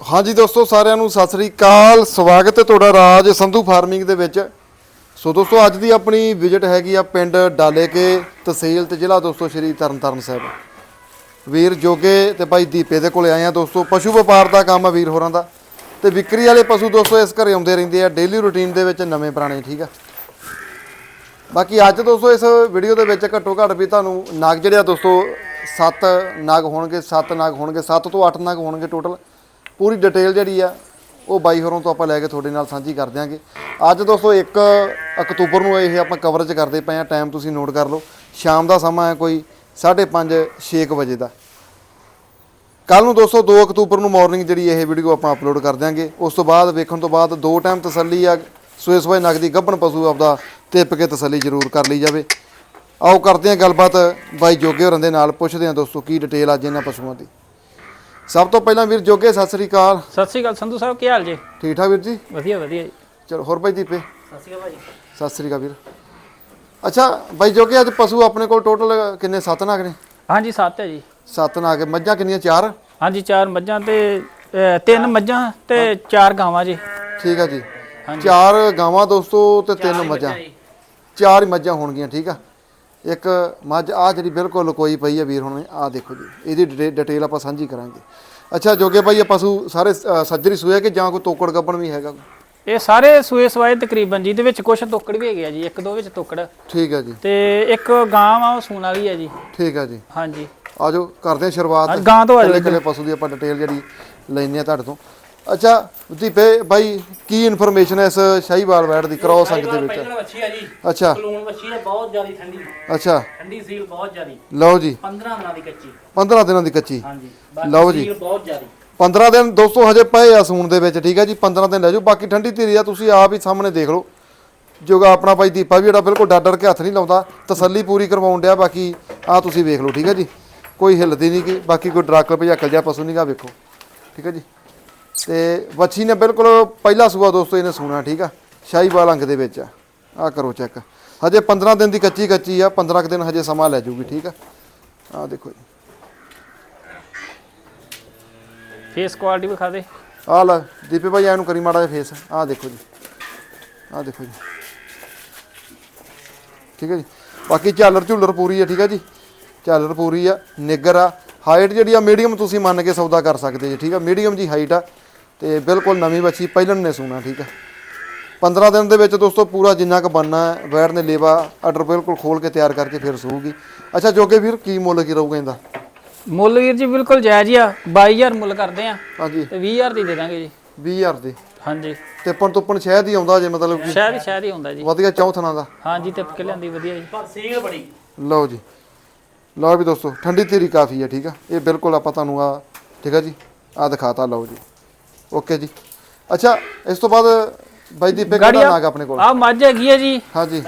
ਹਾਂਜੀ ਦੋਸਤੋ, ਸਾਰਿਆਂ ਨੂੰ ਸਤਿ ਸ੍ਰੀ ਅਕਾਲ। ਸਵਾਗਤ ਹੈ ਤੁਹਾਡਾ ਰਾਜ ਸੰਧੂ ਫਾਰਮਿੰਗ ਦੇ ਵਿੱਚ। ਸੋ ਦੋਸਤੋ, ਅੱਜ ਦੀ ਆਪਣੀ ਵਿਜ਼ਿਟ ਹੈਗੀ ਆ ਪਿੰਡ ਡਾਲੇਕੇ ਤਹਿਸੀਲ ਤੇ ਜ਼ਿਲ੍ਹਾ ਦੋਸਤੋ ਸ਼੍ਰੀ ਤਰਨਤਾਰਨ ਸਾਹਿਬ। ਵੀਰ ਜੋਗੇ ਤੇ ਭਾਈ ਦੀਪੇ ਦੇ ਕੋਲੇ ਆਏ ਆ ਦੋਸਤੋ। ਪਸ਼ੂ ਵਪਾਰ ਦਾ ਕੰਮ ਆ ਵੀਰ ਹੋਰਾਂ ਦਾ। ਤੇ ਵਿਕਰੀ ਵਾਲੇ ਪਸ਼ੂ ਦੋਸਤੋ, ਇਸ ਘਰੇ ਆਉਂਦੇ ਰਹਿੰਦੇ ਆ। ਡੇਲੀ ਰੁਟੀਨ ਦੇ ਵਿੱਚ ਨਵੇਂ ਪੁਰਾਣੇ, ਠੀਕ ਆ? ਬਾਕੀ ਅੱਜ ਦੋਸਤੋ, ਇਸ ਵੀਡੀਓ ਦੇ ਵਿੱਚ ਘੱਟੋ ਘੱਟ ਵੀ ਤੁਹਾਨੂੰ ਨਾਗ ਜਿਹੜੇ ਆ ਦੋਸਤੋ 7 ਨਾਗ ਹੋਣਗੇ 7 ਨਾਗ ਹੋਣਗੇ 7 ਤੋਂ 8 ਨਾਗ ਹੋਣਗੇ ਟੋਟਲ ਪੂਰੀ ਡਿਟੇਲ ਜਿਹੜੀ ਆ, ਉਹ ਬਾਈ ਹੋਰੋਂ ਤੋਂ ਆਪਾਂ ਲੈ ਕੇ ਤੁਹਾਡੇ ਨਾਲ ਸਾਂਝੀ ਕਰ ਦਿਆਂਗੇ। ਅੱਜ ਦੋਸਤੋ 1 ਅਕਤੂਬਰ ਨੂੰ ਇਹ ਆਪਾਂ ਕਵਰੇਜ ਕਰਦੇ ਪਏ ਆ ਟਾਈਮ ਤੁਸੀਂ ਨੋਟ ਕਰ ਲਓ। ਸ਼ਾਮ ਦਾ ਸਮਾਂ ਹੈ ਕੋਈ 5:30 6 ਵਜੇ ਦਾ। ਕੱਲ ਨੂੰ ਦੋਸਤੋ 2 ਅਕਤੂਬਰ ਨੂੰ ਮਾਰਨਿੰਗ ਜਿਹੜੀ ਇਹ ਵੀਡੀਓ ਆਪਾਂ ਅਪਲੋਡ ਕਰ ਦਿਆਂਗੇ। ਉਸ ਤੋਂ ਬਾਅਦ ਵੇਖਣ ਤੋਂ ਬਾਅਦ ਦੋ ਟਾਈਮ ਤਸੱਲੀ ਆ ਸੂਏ ਸੂਏ ਨਗਦੀ ਗੱਭਣ ਪਸ਼ੂ ਆਪਦਾ ਟਿੱਪ ਕੇ ਤਸੱਲੀ ਜ਼ਰੂਰ ਕਰ ਲਈ ਜਾਵੇ। ਆਓ ਕਰਦੇ ਹਾਂ ਗੱਲਬਾਤ ਬਾਈ ਜੋਗੇ ਹੋਰਾਂ ਦੇ ਨਾਲ, ਪੁੱਛਦੇ ਹਾਂ ਦੋਸਤੋ ਕੀ ਡਿਟੇਲ ਅੱਜ ਇਹਨਾਂ ਪਸ਼ੂਆਂ ਦੀ। ਸਭ ਤੋਂ ਪਹਿਲਾਂ ਵੀਰ ਜੋਗੇ ਸਤਿ ਸ੍ਰੀ ਅਕਾਲ। ਸਤਿ ਸ਼੍ਰੀ ਅਕਾਲ ਸੰਧੂ ਸਾਹਿਬ ਕੀ ਹਾਲ ਜੀ? ਠੀਕ ਠਾਕ ਵੀਰ ਜੀ? ਵਧੀਆ ਵਧੀਆ ਜੀ। ਚਲੋ ਹੋਰ ਬਾਈ ਦੀਪੇ? ਸਤਿ ਸ਼੍ਰੀ ਅਕਾਲ ਭਾਜੀ। ਸਤਿ ਸ੍ਰੀ ਅਕਾਲ ਵੀਰ। ਅੱਛਾ ਬਾਈ ਜੋਗੇ ਅੱਜ ਪਸ਼ੂ ਆਪਣੇ ਕੋਲ ਟੋਟਲ ਕਿੰਨੇ ਸੱਤ ਨਾਗ ਨੇ? ਹਾਂਜੀ ਸੱਤ ਹੈ ਜੀ। ਸੱਤ ਨਾਗ ਮੱਝਾਂ ਕਿੰਨੀਆਂ ਚਾਰ? ਹਾਂਜੀ ਚਾਰ ਮੱਝਾਂ ਤੇ ਤਿੰਨ ਮੱਝਾਂ ਤੇ ਚਾਰ ਗਾਵਾਂ ਜੀ। ਠੀਕ ਆ ਜੀ। ਚਾਰ ਗਾਵਾਂ ਦੋਸਤੋ ਤੇ ਤਿੰਨ ਮੱਝਾਂ। ਚਾਰ ਹੀ ਮੱਝਾਂ ਹੋਣਗੀਆਂ ਠੀਕ ਆ? ਇੱਕ ਮੱਝ ਆ ਜਿਹੜੀ ਬਿਲਕੁਲ ਲਕੋਈ ਪਈ ਆ ਵੀਰ ਹੁਣ ਆ ਦੇਖੋ ਜੀ ਇਹਦੀ ਡਿਟੇ- ਡਿਟੇਲ ਆਪਾਂ ਸਾਂਝੀ ਕਰਾਂਗੇ। ਅੱਛਾ ਜੋਗੇ ਭਾਈ ਇਹ ਪਸ਼ੂ ਸਾਰੇ ਸੱਜਰੀ ਸੂਏ ਕਿ ਜਾਂ ਕੋਈ ਤੋਕੜ ਗੱਬਣ ਵੀ ਹੈਗਾ? ਇਹ ਸਾਰੇ ਸੂਏ ਸਵਾਏ ਤਕਰੀਬਨ ਜੀ ਦੇ ਵਿੱਚ ਕੁਝ ਤੋਕੜ ਵੀ ਹੈਗੇ ਆ ਜੀ ਇੱਕ ਦੋ ਵਿੱਚ ਤੋਕੜ। ਠੀਕ ਆ ਜੀ। ਤੇ ਇੱਕ ਗਾਂ ਆ ਉਹ ਸੂਣ ਵਾਲੀ ਹੈ ਜੀ। ਠੀਕ ਆ ਜੀ। ਹਾਂਜੀ। ਆਜੋ ਕਰਦੇ ਹਾਂ ਸ਼ੁਰੂਆਤ। ਗਾਂ ਤੋਂ ਆ ਕਿਲੇ ਪਸ਼ੂ ਦੀ ਆਪਾਂ ਡਿਟੇਲ ਜਿਹੜੀ ਲੈਣੀ ਆ ਤੁਹਾਡੇ ਤੋਂ। ਅੱਛਾ ਦੀਪੇ ਭਾਈ ਕੀ ਇਨਫੋਰਮੇਸ਼ਨ ਹੈ ਇਸ ਸ਼ਾਹੀਵਾਲ ਵੈੜ ਦੀ ਕ੍ਰੋਸ ਅੰਗ ਦੇ ਵਿੱਚ? ਪਹਿਲਾਂ ਵੱਛੀ ਆ ਜੀ। ਅੱਛਾ। ਕਲੂਨ ਵੱਛੀ ਹੈ ਬਹੁਤ ਜ਼ਿਆਦਾ ਠੰਡੀ। ਅੱਛਾ। ਠੰਡੀ ਸੀਲ ਬਹੁਤ ਜ਼ਿਆਦੀ। ਲਓ ਜੀ। 15 ਦਿਨਾਂ ਦੀ ਕੱਚੀ। 15 ਦਿਨਾਂ ਦੀ ਕੱਚੀ। ਹਾਂਜੀ। ਲਓ ਜੀ। ਸੀਲ ਬਹੁਤ ਜ਼ਿਆਦੀ। 15 ਦਿਨ ਦੋਸਤੋ ਹਜੇ ਪਏ ਆ ਸੂਣ ਦੇ ਵਿੱਚ ਠੀਕ ਹੈ ਜੀ? 15 ਦਿਨ ਲੈ ਜਾਓ। ਬਾਕੀ ਠੰਡੀ ਧੀਰੀ ਆ ਤੁਸੀਂ ਆਪ ਹੀ ਸਾਹਮਣੇ ਦੇਖ ਲਓ। ਜੋਗਾ ਆਪਣਾ ਭਾਈ ਦੀਪਾ ਵੀ ਜਿਹੜਾ ਬਿਲਕੁਲ ਡਰ ਡਰ ਕੇ ਹੱਥ ਨਹੀਂ ਲਾਉਂਦਾ। ਤਸੱਲੀ ਪੂਰੀ ਕਰਵਾਉਣ ਡਿਆ ਬਾਕੀ ਆ ਤੁਸੀਂ ਵੇਖ ਲਓ ਠੀਕ ਹੈ ਜੀ? ਕੋਈ ਹਿੱਲਦੀ ਨਹੀਂ ਕਿ ਬਾਕੀ ਕੋਈ ਡਰਾਕਲ ਭਜਾਕਲ ਜਿਹਾ ਪਸ਼ੂ ਨਹੀਂਗਾ ਵੇਖੋ। ਠੀਕ ਹੈ ਜੀ? ਤੇ ਵੱਛੀ ਨੇ ਬਿਲਕੁਲ ਪਹਿਲਾ ਸੂਆ ਦੋਸਤੋ ਇਹਨੇ ਸੂਣਾ ਠੀਕ ਆ? ਸ਼ਾਹੀਵਾਲ ਅੰਗ ਦੇ ਵਿੱਚ ਆ। ਆ ਕਰੋ ਚੈੱਕ। ਹਜੇ 15 ਦਿਨ ਦੀ ਕੱਚੀ ਕੱਚੀ ਆ 15 ਕੁ ਦਿਨ ਹਜੇ ਸਮਾਂ ਲੈ ਜਾਊਗੀ ਠੀਕ ਆ? ਆ ਦੇਖੋ ਜੀ। ਫੇਸ ਕੁਆਲਿਟੀ ਵਿਖਾ ਦੇ। ਆ ਲੈ ਦੀਪੇ ਭਾਈ ਇਹਨੂੰ ਕਰੀ ਮਾੜਾ ਜਿਹਾ ਫੇਸ ਆ ਦੇਖੋ ਜੀ। ਆ ਦੇਖੋ ਜੀ। ਠੀਕ ਹੈ ਜੀ। ਬਾਕੀ ਝਾਲਰ ਝੁੱਲਰ ਪੂਰੀ ਹੈ ਠੀਕ ਹੈ ਜੀ? ਝਾਲਰ ਪੂਰੀ ਆ ਨਿੱਗਰ ਆ। ਹਾਈਟ ਜਿਹੜੀ ਆ ਮੀਡੀਅਮ ਤੁਸੀਂ ਮੰਨ ਕੇ ਸੌਦਾ ਕਰ ਸਕਦੇ ਜੀ ਠੀਕ ਆ? ਮੀਡੀਅਮ ਜੀ ਹਾਈਟ ਆ। ਤੇ ਬਿਲਕੁਲ ਨਵੀਂ ਬੱਚੀ ਪਹਿਲਣ ਨੇ ਸੂਣਾ ਠੀਕ ਆ। 15 ਦਿਨ ਦੇ ਵਿੱਚ ਦੋਸਤੋ ਪੂਰਾ ਜਿੰਨਾ ਕੁ ਬਣਨਾ ਹੈ ਵੈੜ ਨੇ ਲੇਵਾ ਆਰਡਰ ਬਿਲਕੁਲ ਖੋਲ ਕੇ ਤਿਆਰ ਕਰਕੇ ਫਿਰ ਸੂਗੀ ਅੱਛਾ ਜੋਗੇ ਵੀਰ ਕੀ ਮੁੱਲ ਕੀ ਰਹੂਗਾ ਇਹਦਾ? ਮੁੱਲ ਵੀਰ ਜੀ ਬਿਲਕੁਲ ਜਾਇਜ਼ ਹੀ ਆ 22000 ਮੁੱਲ ਕਰਦੇ ਆ। ਹਾਂਜੀ। ਤੇ 20000 ਦੀ ਦੇ ਦਾਂਗੇ ਜੀ। 20000 ਦੀ। ਹਾਂਜੀ। ਤਿੱਪਣ ਤੁੱਪਣ ਸ਼ਹਿਦ ਹੀ ਆਉਂਦਾ ਜੇ ਮਤਲਬ ਕਿ ਸ਼ਾਇਦ ਸ਼ਾਇਦ ਹੀ ਹੁੰਦਾ ਜੀ। ਵਧੀਆ ਚੌਥਣਾ ਦਾ। ਹਾਂਜੀ ਟਿਪ ਕੇ ਲਿਆਂਦੀ ਵਧੀਆ ਜੀ। ਪਰ ਸੀਲ ਬੜੀ। ਲਓ ਜੀ। ਲਓ ਵੀ ਦੋਸਤੋ ਠੰਡੀ ਤੇਰੀ ਕਾਫੀ ਹੈ ਠੀਕ ਆ। ਇਹ ਬਿਲਕੁਲ ਆਪਾਂ ਤੁਹਾਨੂੰ ਆ ਠੀਕ ਆ ਜੀ? ਆ ਦਿਖਾਤਾ ਲਓ ਜੀ। ਓਕੇ ਜੀ। ਅੱਛਾ ਇਸ ਤੋਂ ਬਾਅਦ ਬਾਈ ਦੀਪੇ ਕਿਹੜਾ ਨਾਗ ਆਪਣੇ ਕੋਲ। ਆ ਮੱਝ ਹੈਗੀ ਹੈ ਜੀ। ਹਾਂਜੀ।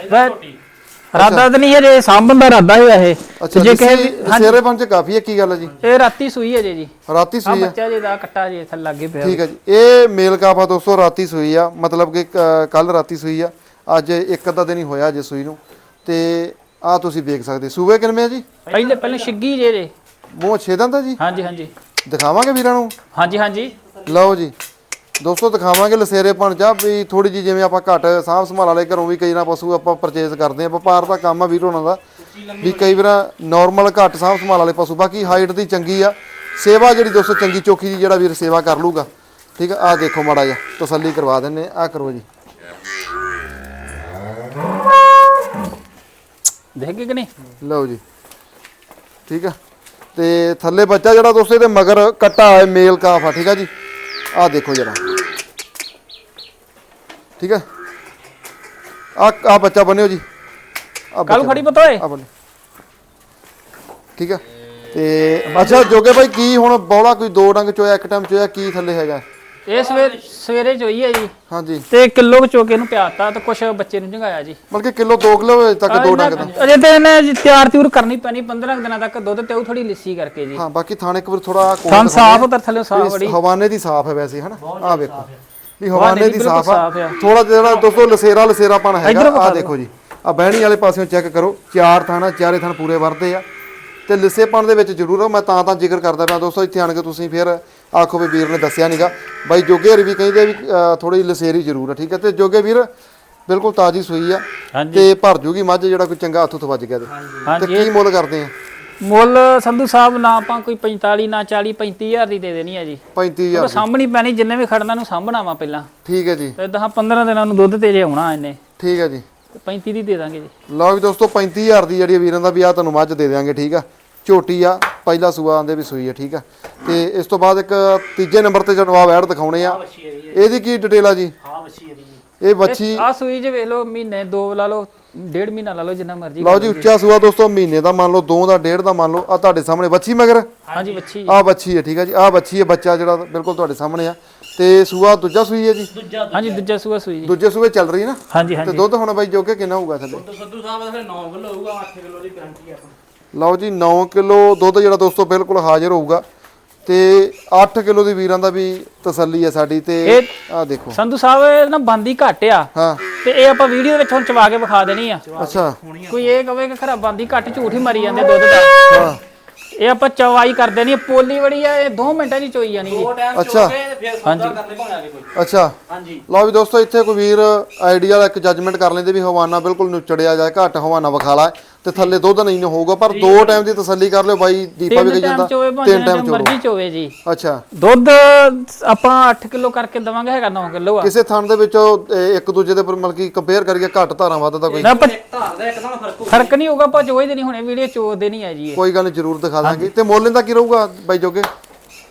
ਰਾਦਾ ਤਾਂ ਨਹੀਂ ਹੈ ਜੇ ਸਾਂਭਣ ਦਾ ਰਾਦਾ ਹੋਇਆ ਇਹ। ਅੱਛਾ ਜੇ ਕਹੇ ਸੇਰੇ ਪੰਜ ਕਾਫੀ ਹੈ ਕੀ ਗੱਲ ਹੈ ਜੀ? ਇਹ ਰਾਤੀ ਸੂਈ ਹੈ ਜੀ ਜੀ। ਰਾਤੀ ਸੂਈ ਆ ਬੱਚਾ ਜੀ ਦਾ ਕੱਟਾ ਜੀ ਥੱਲੇ ਲੱਗੇ ਪਿਆ। ਠੀਕ ਹੈ ਜੀ। ਇਹ ਮੇਲ ਕਾਫਾ ਦੋਸਤੋ ਰਾਤੀ ਸੂਈ ਆ। ਮਤਲਬ ਕਿ ਕੱਲ ਰਾਤੀ ਸੂਈ ਆ। ਅੱਜ ਇੱਕ ਅੱਧਾ ਦਿਨ ਹੀ ਹੋਇਆ ਜੇ ਸੂਈ ਨੂੰ। ਤੇ ਆ ਤੁਸੀਂ ਵੇਖ ਸਕਦੇ। ਸੂਏ ਕਿੰਨੇ ਆ ਜੀ? ਪਹਿਲੇ ਪਹਿਲੇ ਛਿੱਗੀ ਜੇ ਜੇ। ਮੂੰਹ ਛੇਦਾਂ ਦਾ ਜੀ? ਹਾਂਜੀ ਹਾਂਜੀ। ਦਿਖਾਵਾਂਗੇ ਵੀਰਾਂ ਨੂੰ? ਹਾਂਜੀ ਹਾਂਜੀ। ਲਓ ਜੀ। ਦੋਸਤੋ ਦਿਖਾਵਾਂਗੇ ਲਸੇਰੇ ਪਣ ਜਾ ਵੀ ਥੋੜੀ ਜੀ ਜਿਵੇਂ ਆਪਾਂ ਘੱਟ ਸਾਂਭ ਸੰਭਾਲ ਵਾਲੇ ਘਰੋਂ ਵੀ ਕਈ ਨਾ ਪਸ਼ੂ ਆਪਾਂ ਪਰਚੇਸ ਕਰਦੇ ਆ ਵਪਾਰ ਦਾ ਕੰਮ ਆ ਵੀਰ ਉਹਨਾਂ ਦਾ। ਵੀ ਕਈ ਵਾਰ ਨਾਰਮਲ ਘੱਟ ਸਾਂਭ ਸੰਭਾਲ ਵਾਲੇ ਪਸ਼ੂ। ਬਾਕੀ ਹਾਈਟ ਦੀ ਚੰਗੀ ਆ। ਸੇਵਾ ਜਿਹੜੀ ਦੋਸਤੋ ਚੰਗੀ ਚੋਖੀ ਜੀ ਜਿਹੜਾ ਵੀਰ ਸੇਵਾ ਕਰ ਲੂਗਾ। ਠੀਕ ਆ ਦੇਖੋ ਮਾੜਾ ਜਿਹਾ ਤਸੱਲੀ ਕਰਵਾ ਦਿੰਨੇ ਆ ਕਰੋ ਜੀ। ਦੇਖ ਗਏ ਕਿ ਨਹੀਂ? ਲਓ ਜੀ। ਠੀਕ ਆ। ਤੇ ਥੱਲੇ ਬੱਚਾ ਜਿਹੜਾ ਦੋਸਤੋ ਇਹਦੇ ਮਗਰ ਕੱਟਾ ਹੈ ਮੇਲ ਕਾਫ ਆ। ਠੀਕ ਆ ਜੀ। ਆਹ ਦੇਖੋ ਜਰਾ। ਠੀਕ ਆ ਆ ਆ ਬੱਚਾ ਬੰਨਿਓ ਜੀ। ਆ ਕੱਲ ਖੜੀ ਪਤਾ ਓਏ। ਆ ਬੰਨਿਓ। ਠੀਕ ਆ ਤੇ ਅੱਛਾ ਜੋਗੇ ਭਾਈ ਕੀ ਹੁਣ ਬੌਲਾ ਕੋਈ ਦੋ ਡੰਗ ਚੋਇਆ ਇੱਕ ਟਾਈਮ ਚੋਇਆ ਕੀ ਥੱਲੇ ਹੈਗਾ? ਇਹ ਸਵੇਰ ਸਵੇਰੇ ਚੋਈ ਹੈ ਜੀ। ਹਾਂਜੀ। ਤੇ ਕਿਲੋ ਕੁ ਚੋਕੇ ਨੂੰ ਪਿਆਤਾ ਤੇ ਕੁਛ ਬੱਚੇ ਨੂੰ ਜੰਗਾਇਆ ਜੀ। ਬਲਕਿ ਕਿਲੋ 2 ਕਿਲੋ ਤੱਕ ਦੋ ਡੰਗ ਦਾ। ਅਜੇ ਤੇ ਇਹਨੇ ਜੀ ਤਿਆਰ ਤਿਉਰ ਕਰਨੀ ਪੈਣੀ 15 ਕੁ ਦਿਨਾਂ ਤੱਕ ਦੁੱਧ ਤੇ ਉਹ ਥੋੜੀ ਲਿੱਸੀ ਕਰਕੇ ਜੀ। ਹਾਂ ਬਾਕੀ ਥਾਣੇ ਇੱਕ ਵਾਰ ਥੋੜਾ ਥਣ ਸਾਫ਼ ਉਤਰ ਥੱਲੇ ਸਾਫ਼ ਬੜੀ। ਹਵਾਨੇ ਦੀ ਸਾਫ਼ ਹੈ ਵੈਸੇ ਹਨਾ? ਆ ਵੇਖੋ। ਵੀ ਹਵਾਨੇ ਦੀ ਸਾਫ਼ ਆ। ਥੋੜਾ ਜਿਹੜਾ ਦੋਸਤੋ ਲਸੇਰਾ ਲਸੇਰਾਪਣ ਹੈਗਾ। ਆ ਦੇਖੋ ਜੀ। ਆ ਬਹਿਣੀ ਵਾਲੇ ਪਾਸਿਓਂ ਚੈੱਕ ਕਰੋ। ਚਾਰ ਥਾਣਾ ਚਾਰੇ ਥਾਣ ਪੂਰੇ ਵਰਦੇ ਆ। ਤੇ ਲਿੱਸੇਪਣ ਦੇ ਵਿੱਚ ਜ਼ਰੂਰ ਆ ਮੈਂ ਤਾਂ ਤਾਂ ਜ਼ਿਕਰ ਕਰਦਾ ਪਿਆ। ਦੋਸਤੋ ਇੱਥੇ ਆਣ ਕੇ ਤੁਸੀਂ ਫਿਰ ਆਖੋ ਵੀ ਵੀਰ ਨੇ ਦੱਸਿਆ ਨਹੀਂਗਾ ਬਾਈ ਜੋਗੇ ਹਰੀ ਵੀ ਕਹਿੰਦੇ ਵੀ ਥੋੜੀ ਲਸੇਰੀ ਜ਼ਰੂਰ ਆ ਠੀਕ ਹੈ ਤੇ ਜੋਗੇ ਵੀਰ ਬਿਲਕੁਲ ਤਾਜ਼ੀ ਸੂਈ ਆ। ਤੇ ਭਰ ਜੂਗੀ ਮੱਝ ਜਿਹੜਾ ਕੋਈ ਚੰਗਾ ਹੱਥ ਉੱਤ ਵੱਜ ਗਿਆ ਤੇ। ਤੇ ਕੀ ਮੁੱਲ ਕਰਦੇ ਆ? ਮੁੱਲ ਸੰਧੂ ਸਾਹਿਬ ਨਾ ਆਪਾਂ ਕੋਈ 45 ਨਾ 40 35000 ਦੀ ਦੇ ਦੇਣੀ ਆ ਜੀ। 35000 ਉਹ ਸਾਂਭਣੀ ਪੈਣੀ ਜਿੰਨੇ ਵੀ ਖੜਨਾ ਨੂੰ ਸਾਂਭਣਾ ਵਾ ਪਹਿਲਾਂ। ਠੀਕ ਹੈ ਜੀ। ਤੇ 10 15 ਦਿਨਾਂ ਨੂੰ ਦੁੱਧ ਤੇ ਜੇ ਆਉਣਾ ਇਹਨੇ। ਠੀਕ ਹੈ ਜੀ। ਤੇ 35 ਦੀ ਦੇ ਦਾਂਗੇ ਜੀ। ਲਓ ਵੀ ਦੋਸਤੋ 35000 ਦੀ ਜਿਹੜੀ ਵੀਰਾਂ ਦਾ ਵੀ ਆ ਤੁਹਾਨੂੰ ਮੱਝ ਦੇ ਦੇਵਾਂਗੇ ਠੀਕ ਆ? ਝੋਟੀ ਆ ਪਹਿਲਾ ਸੂਆ ਆਂਦੇ ਵੀ ਸੂਈ ਆ ਠੀਕ ਆ। ਤੇ ਇਸ ਤੋਂ ਬਾਅਦ ਇੱਕ ਤੀਜੇ ਨੰਬਰ ਤੇ ਜਨਵਾ ਵੈੜ ਦਿਖਾਉਣੇ ਆ ਹੈ ਇਹਦੀ ਕੀ ਡਿਟੇਲ ਆ ਜੀ? ਹਾਂ ਹੈ ਇਹ ਬੱਚੀ ਆ ਸੂਈ ਜੇ ਵੇਖ ਲਓ ਮਹੀਨੇ ਦੋ ਲਾ ਲਓ ਡੇਢ ਮਹੀਨਾ ਲਾ ਲਓ ਜਿੰਨਾ ਮਰਜ਼ੀ ਲਓ ਜੀ ਉੱਚਾ ਸੂਆ ਦੋਸਤੋ ਮਹੀਨੇ ਦਾ ਮੰਨ ਲਓ ਦੋ ਦਾ ਡੇਢ ਦਾ ਮੰਨ ਲਓ ਆ ਤੁਹਾਡੇ ਸਾਹਮਣੇ ਬੱਚੀ ਮਗਰ? ਹਾਂਜੀ ਬੱਚੀ ਆ ਬੱਚੀ ਹੈ ਠੀਕ ਆ ਜੀ ਆ ਬੱਚੀ ਹੈ ਬੱਚਾ ਜਿਹੜਾ ਬਿਲਕੁਲ ਤੁਹਾਡੇ ਸਾਹਮਣੇ ਆ। ਤੇ ਸੂਆ ਦੂਜਾ ਸੂਈ ਹੈ ਜੀ? ਦੂਜਾ ਹਾਂਜੀ ਦੂਜਾ ਸੂਆ ਸੂਈ ਜੀ। ਦੂਜੇ ਸੂਏ ਚੱਲ ਰਹੀ ਨਾ? ਹਾਂਜੀ ਤੇ ਹਾਂਜੀ ਦੁੱਧ ਹੁਣ ਬਾਈ ਜੋ ਕਿ ਕਿੰਨਾ ਹੋਊਗਾ ਥੱਲੇ? ਦੁੱਧ ਸੰਧੂ ਸਾਹਿਬ ਦਾ ਫਿਰ 9 ਕਿਲੋ ਹੋਊਗਾ 8 ਕਿਲੋ ਦੀ ਗਾਰੰਟੀ ਹੈ ਆਪਣੀ। ਲਓ ਜੀ 9 ਕਿਲੋ ਦੁੱਧ ਜਿਹੜਾ ਦੋਸਤੋ ਬਿਲਕੁਲ ਹਾਜ਼ਰ ਹੋਊਗਾ ਤੇ 8 ਕਿਲੋ ਦੀ ਵੀਰਾਂ ਦਾ ਵੀ ਤਸੱਲੀ ਹੈ ਸਾਡੀ ਤੇ ਆ ਦੇਖੋ। ਸੰਧੂ ਸਾਹਿਬ ਇਹ ਨਾ ਬੰਦੀ ਘੱਟ ਆ। ਹਾਂ। ਤੇ ਇਹ ਆਪਾਂ ਵੀਡੀਓ ਦੇ ਵਿੱਚ ਹੁਣ ਚਵਾ ਕੇ ਵਿਖਾ ਦੇਣੀ ਆ। ਅੱਛਾ। ਕੋਈ ਇਹ ਕਵੇ ਕਿ ਖਰਾ ਬੰਦੀ ਘੱਟ ਝੂਠ ਹੀ ਮਾਰੀ ਜਾਂਦੇ ਦੁੱਧ ਦਾ। ਹਾਂ। ਇਹ ਆਪਾਂ ਚਵਾਈ ਕਰ ਦੇਣੀ ਆ, ਪੋਲੀ ਬੜੀ ਆ ਇਹ 2 ਮਿੰਟਾਂ ਹੀ ਚੋਈ ਜਾਣੀ ਜੀ। ਦੋ ਟਾਈਮ ਅੱਛਾ। ਕੋਈ। ਅੱਛਾ। ਹਾਂਜੀ। ਲਓ ਵੀ ਦੋਸਤੋ ਇੱਥੇ ਕੋਈ ਵੀਰ ਆਈਡੀਆ ਦਾ ਇੱਕ ਜੱਜਮੈਂਟ ਕਰ ਲੈਂਦੇ ਵੀ ਹਵਾਨਾ ਬਿਲਕੁਲ ਨੁਚੜਿਆ ਜਾਏ ਘੱਟ ਹਵਾਨਾ ਵਿਖਾਲਾ ਤੇ ਥੱਲੇ ਦੁੱਧ ਨਹੀਂ ਹੋਊਗਾ ਪਰ ਦੋ ਟਾਈਮ ਦੀ ਤਸੱਲੀ ਕਰ ਲਿਓ ਬਾਈ ਦੀਪਾ ਵੀ ਕਹੀ ਜਾਂਦਾ ਚੋਵੇ ਤਿੰਨ ਟਾਈਮ ਚੋੜੋ ਮਰਜ਼ੀ ਚੋਵੇ ਜੀ। ਅੱਛਾ। ਦੁੱਧ ਆਪਾਂ 8 ਕਿਲੋ ਕਰਕੇ ਦਵਾਂਗੇ ਹੈਗਾ 9 ਕਿਲੋ ਆ। ਕਿਸੇ ਥਣ ਦੇ ਵਿੱਚੋਂ ਇੱਕ ਦੂਜੇ ਦੇ ਪਰ ਮਤਲਬ ਕਿ ਕੰਪੇਅਰ ਕਰੀਏ ਘੱਟ ਧਾਰਾਂ ਵੱਧ ਦਾ ਕੋਈ ਨਾ ਪਰ ਇੱਕ ਧਾਰ ਦਾ ਇੱਕਦਮ ਫ਼ਰਕ ਹੋਊ। ਫ਼ਰਕ ਨਹੀਂ ਹੋਊਗਾ ਆਪਾਂ ਚੋਏ ਦੇ ਨਹੀਂ ਹੁਣੇ ਵੀਡੀਓ ਚੋ ਦੇ ਨਹੀਂ ਆ ਜੀ ਇਹ। ਕੋਈ ਗੱਲ ਜ਼ਰੂਰ ਦਿਖਾ ਦਾਂਗੇ। ਤੇ ਮੁੱਲ ਇਹਦਾ ਕੀ ਰਹੂਗਾ ਬਾਈ ਜੋਗੇ?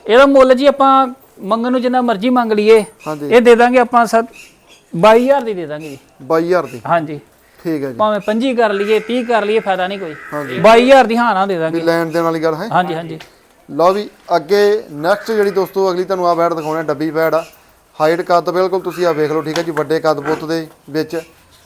ਇਹਦਾ ਮੁੱਲ ਜੀ ਆਪਾਂ ਮੰਗਣ ਨੂੰ ਜਿੰਨਾ ਮਰਜ਼ੀ ਮੰਗ ਲਈਏ ਇਹ ਦੇ ਦਾਂਗੇ ਆਪਾਂ ਸਤ 22000 ਦੀ ਦੇ ਦਾਂਗੇ ਜੀ। 22000 ਦੀ। ਹਾਂਜੀ। ਠੀਕ ਹੈ ਜੀ। ਭਾਵੇਂ 25 ਕਰ ਲਈਏ 30 ਕਰ ਲਈਏ ਫਾਇਦਾ ਨਹੀਂ ਕੋਈ। 22000 ਦੀ ਹਾਂ ਨਾ ਦੇ ਵੀ ਦਾਂਗੇ ਲੈਣ ਦੇਣ ਵਾਲੀ ਗੱਲ ਹੈ। ਹਾਂਜੀ ਹਾਂਜੀ। ਲਓ ਵੀ ਅੱਗੇ ਨੈਕਸਟ ਜਿਹੜੀ ਦੋਸਤੋ ਅਗਲੀ ਤੁਹਾਨੂੰ ਆ ਬੈਡ ਦਿਖਾਉਣਾ ਡੱਬੀ ਬੈਡ ਆ। ਹਾਈਟ ਕੱਦ ਬਿਲਕੁਲ ਤੁਸੀਂ ਆ ਵੇਖ ਲਓ ਠੀਕ ਹੈ ਜੀ ਵੱਡੇ ਕੱਦ ਬੁੱਤ ਦੇ ਵਿੱਚ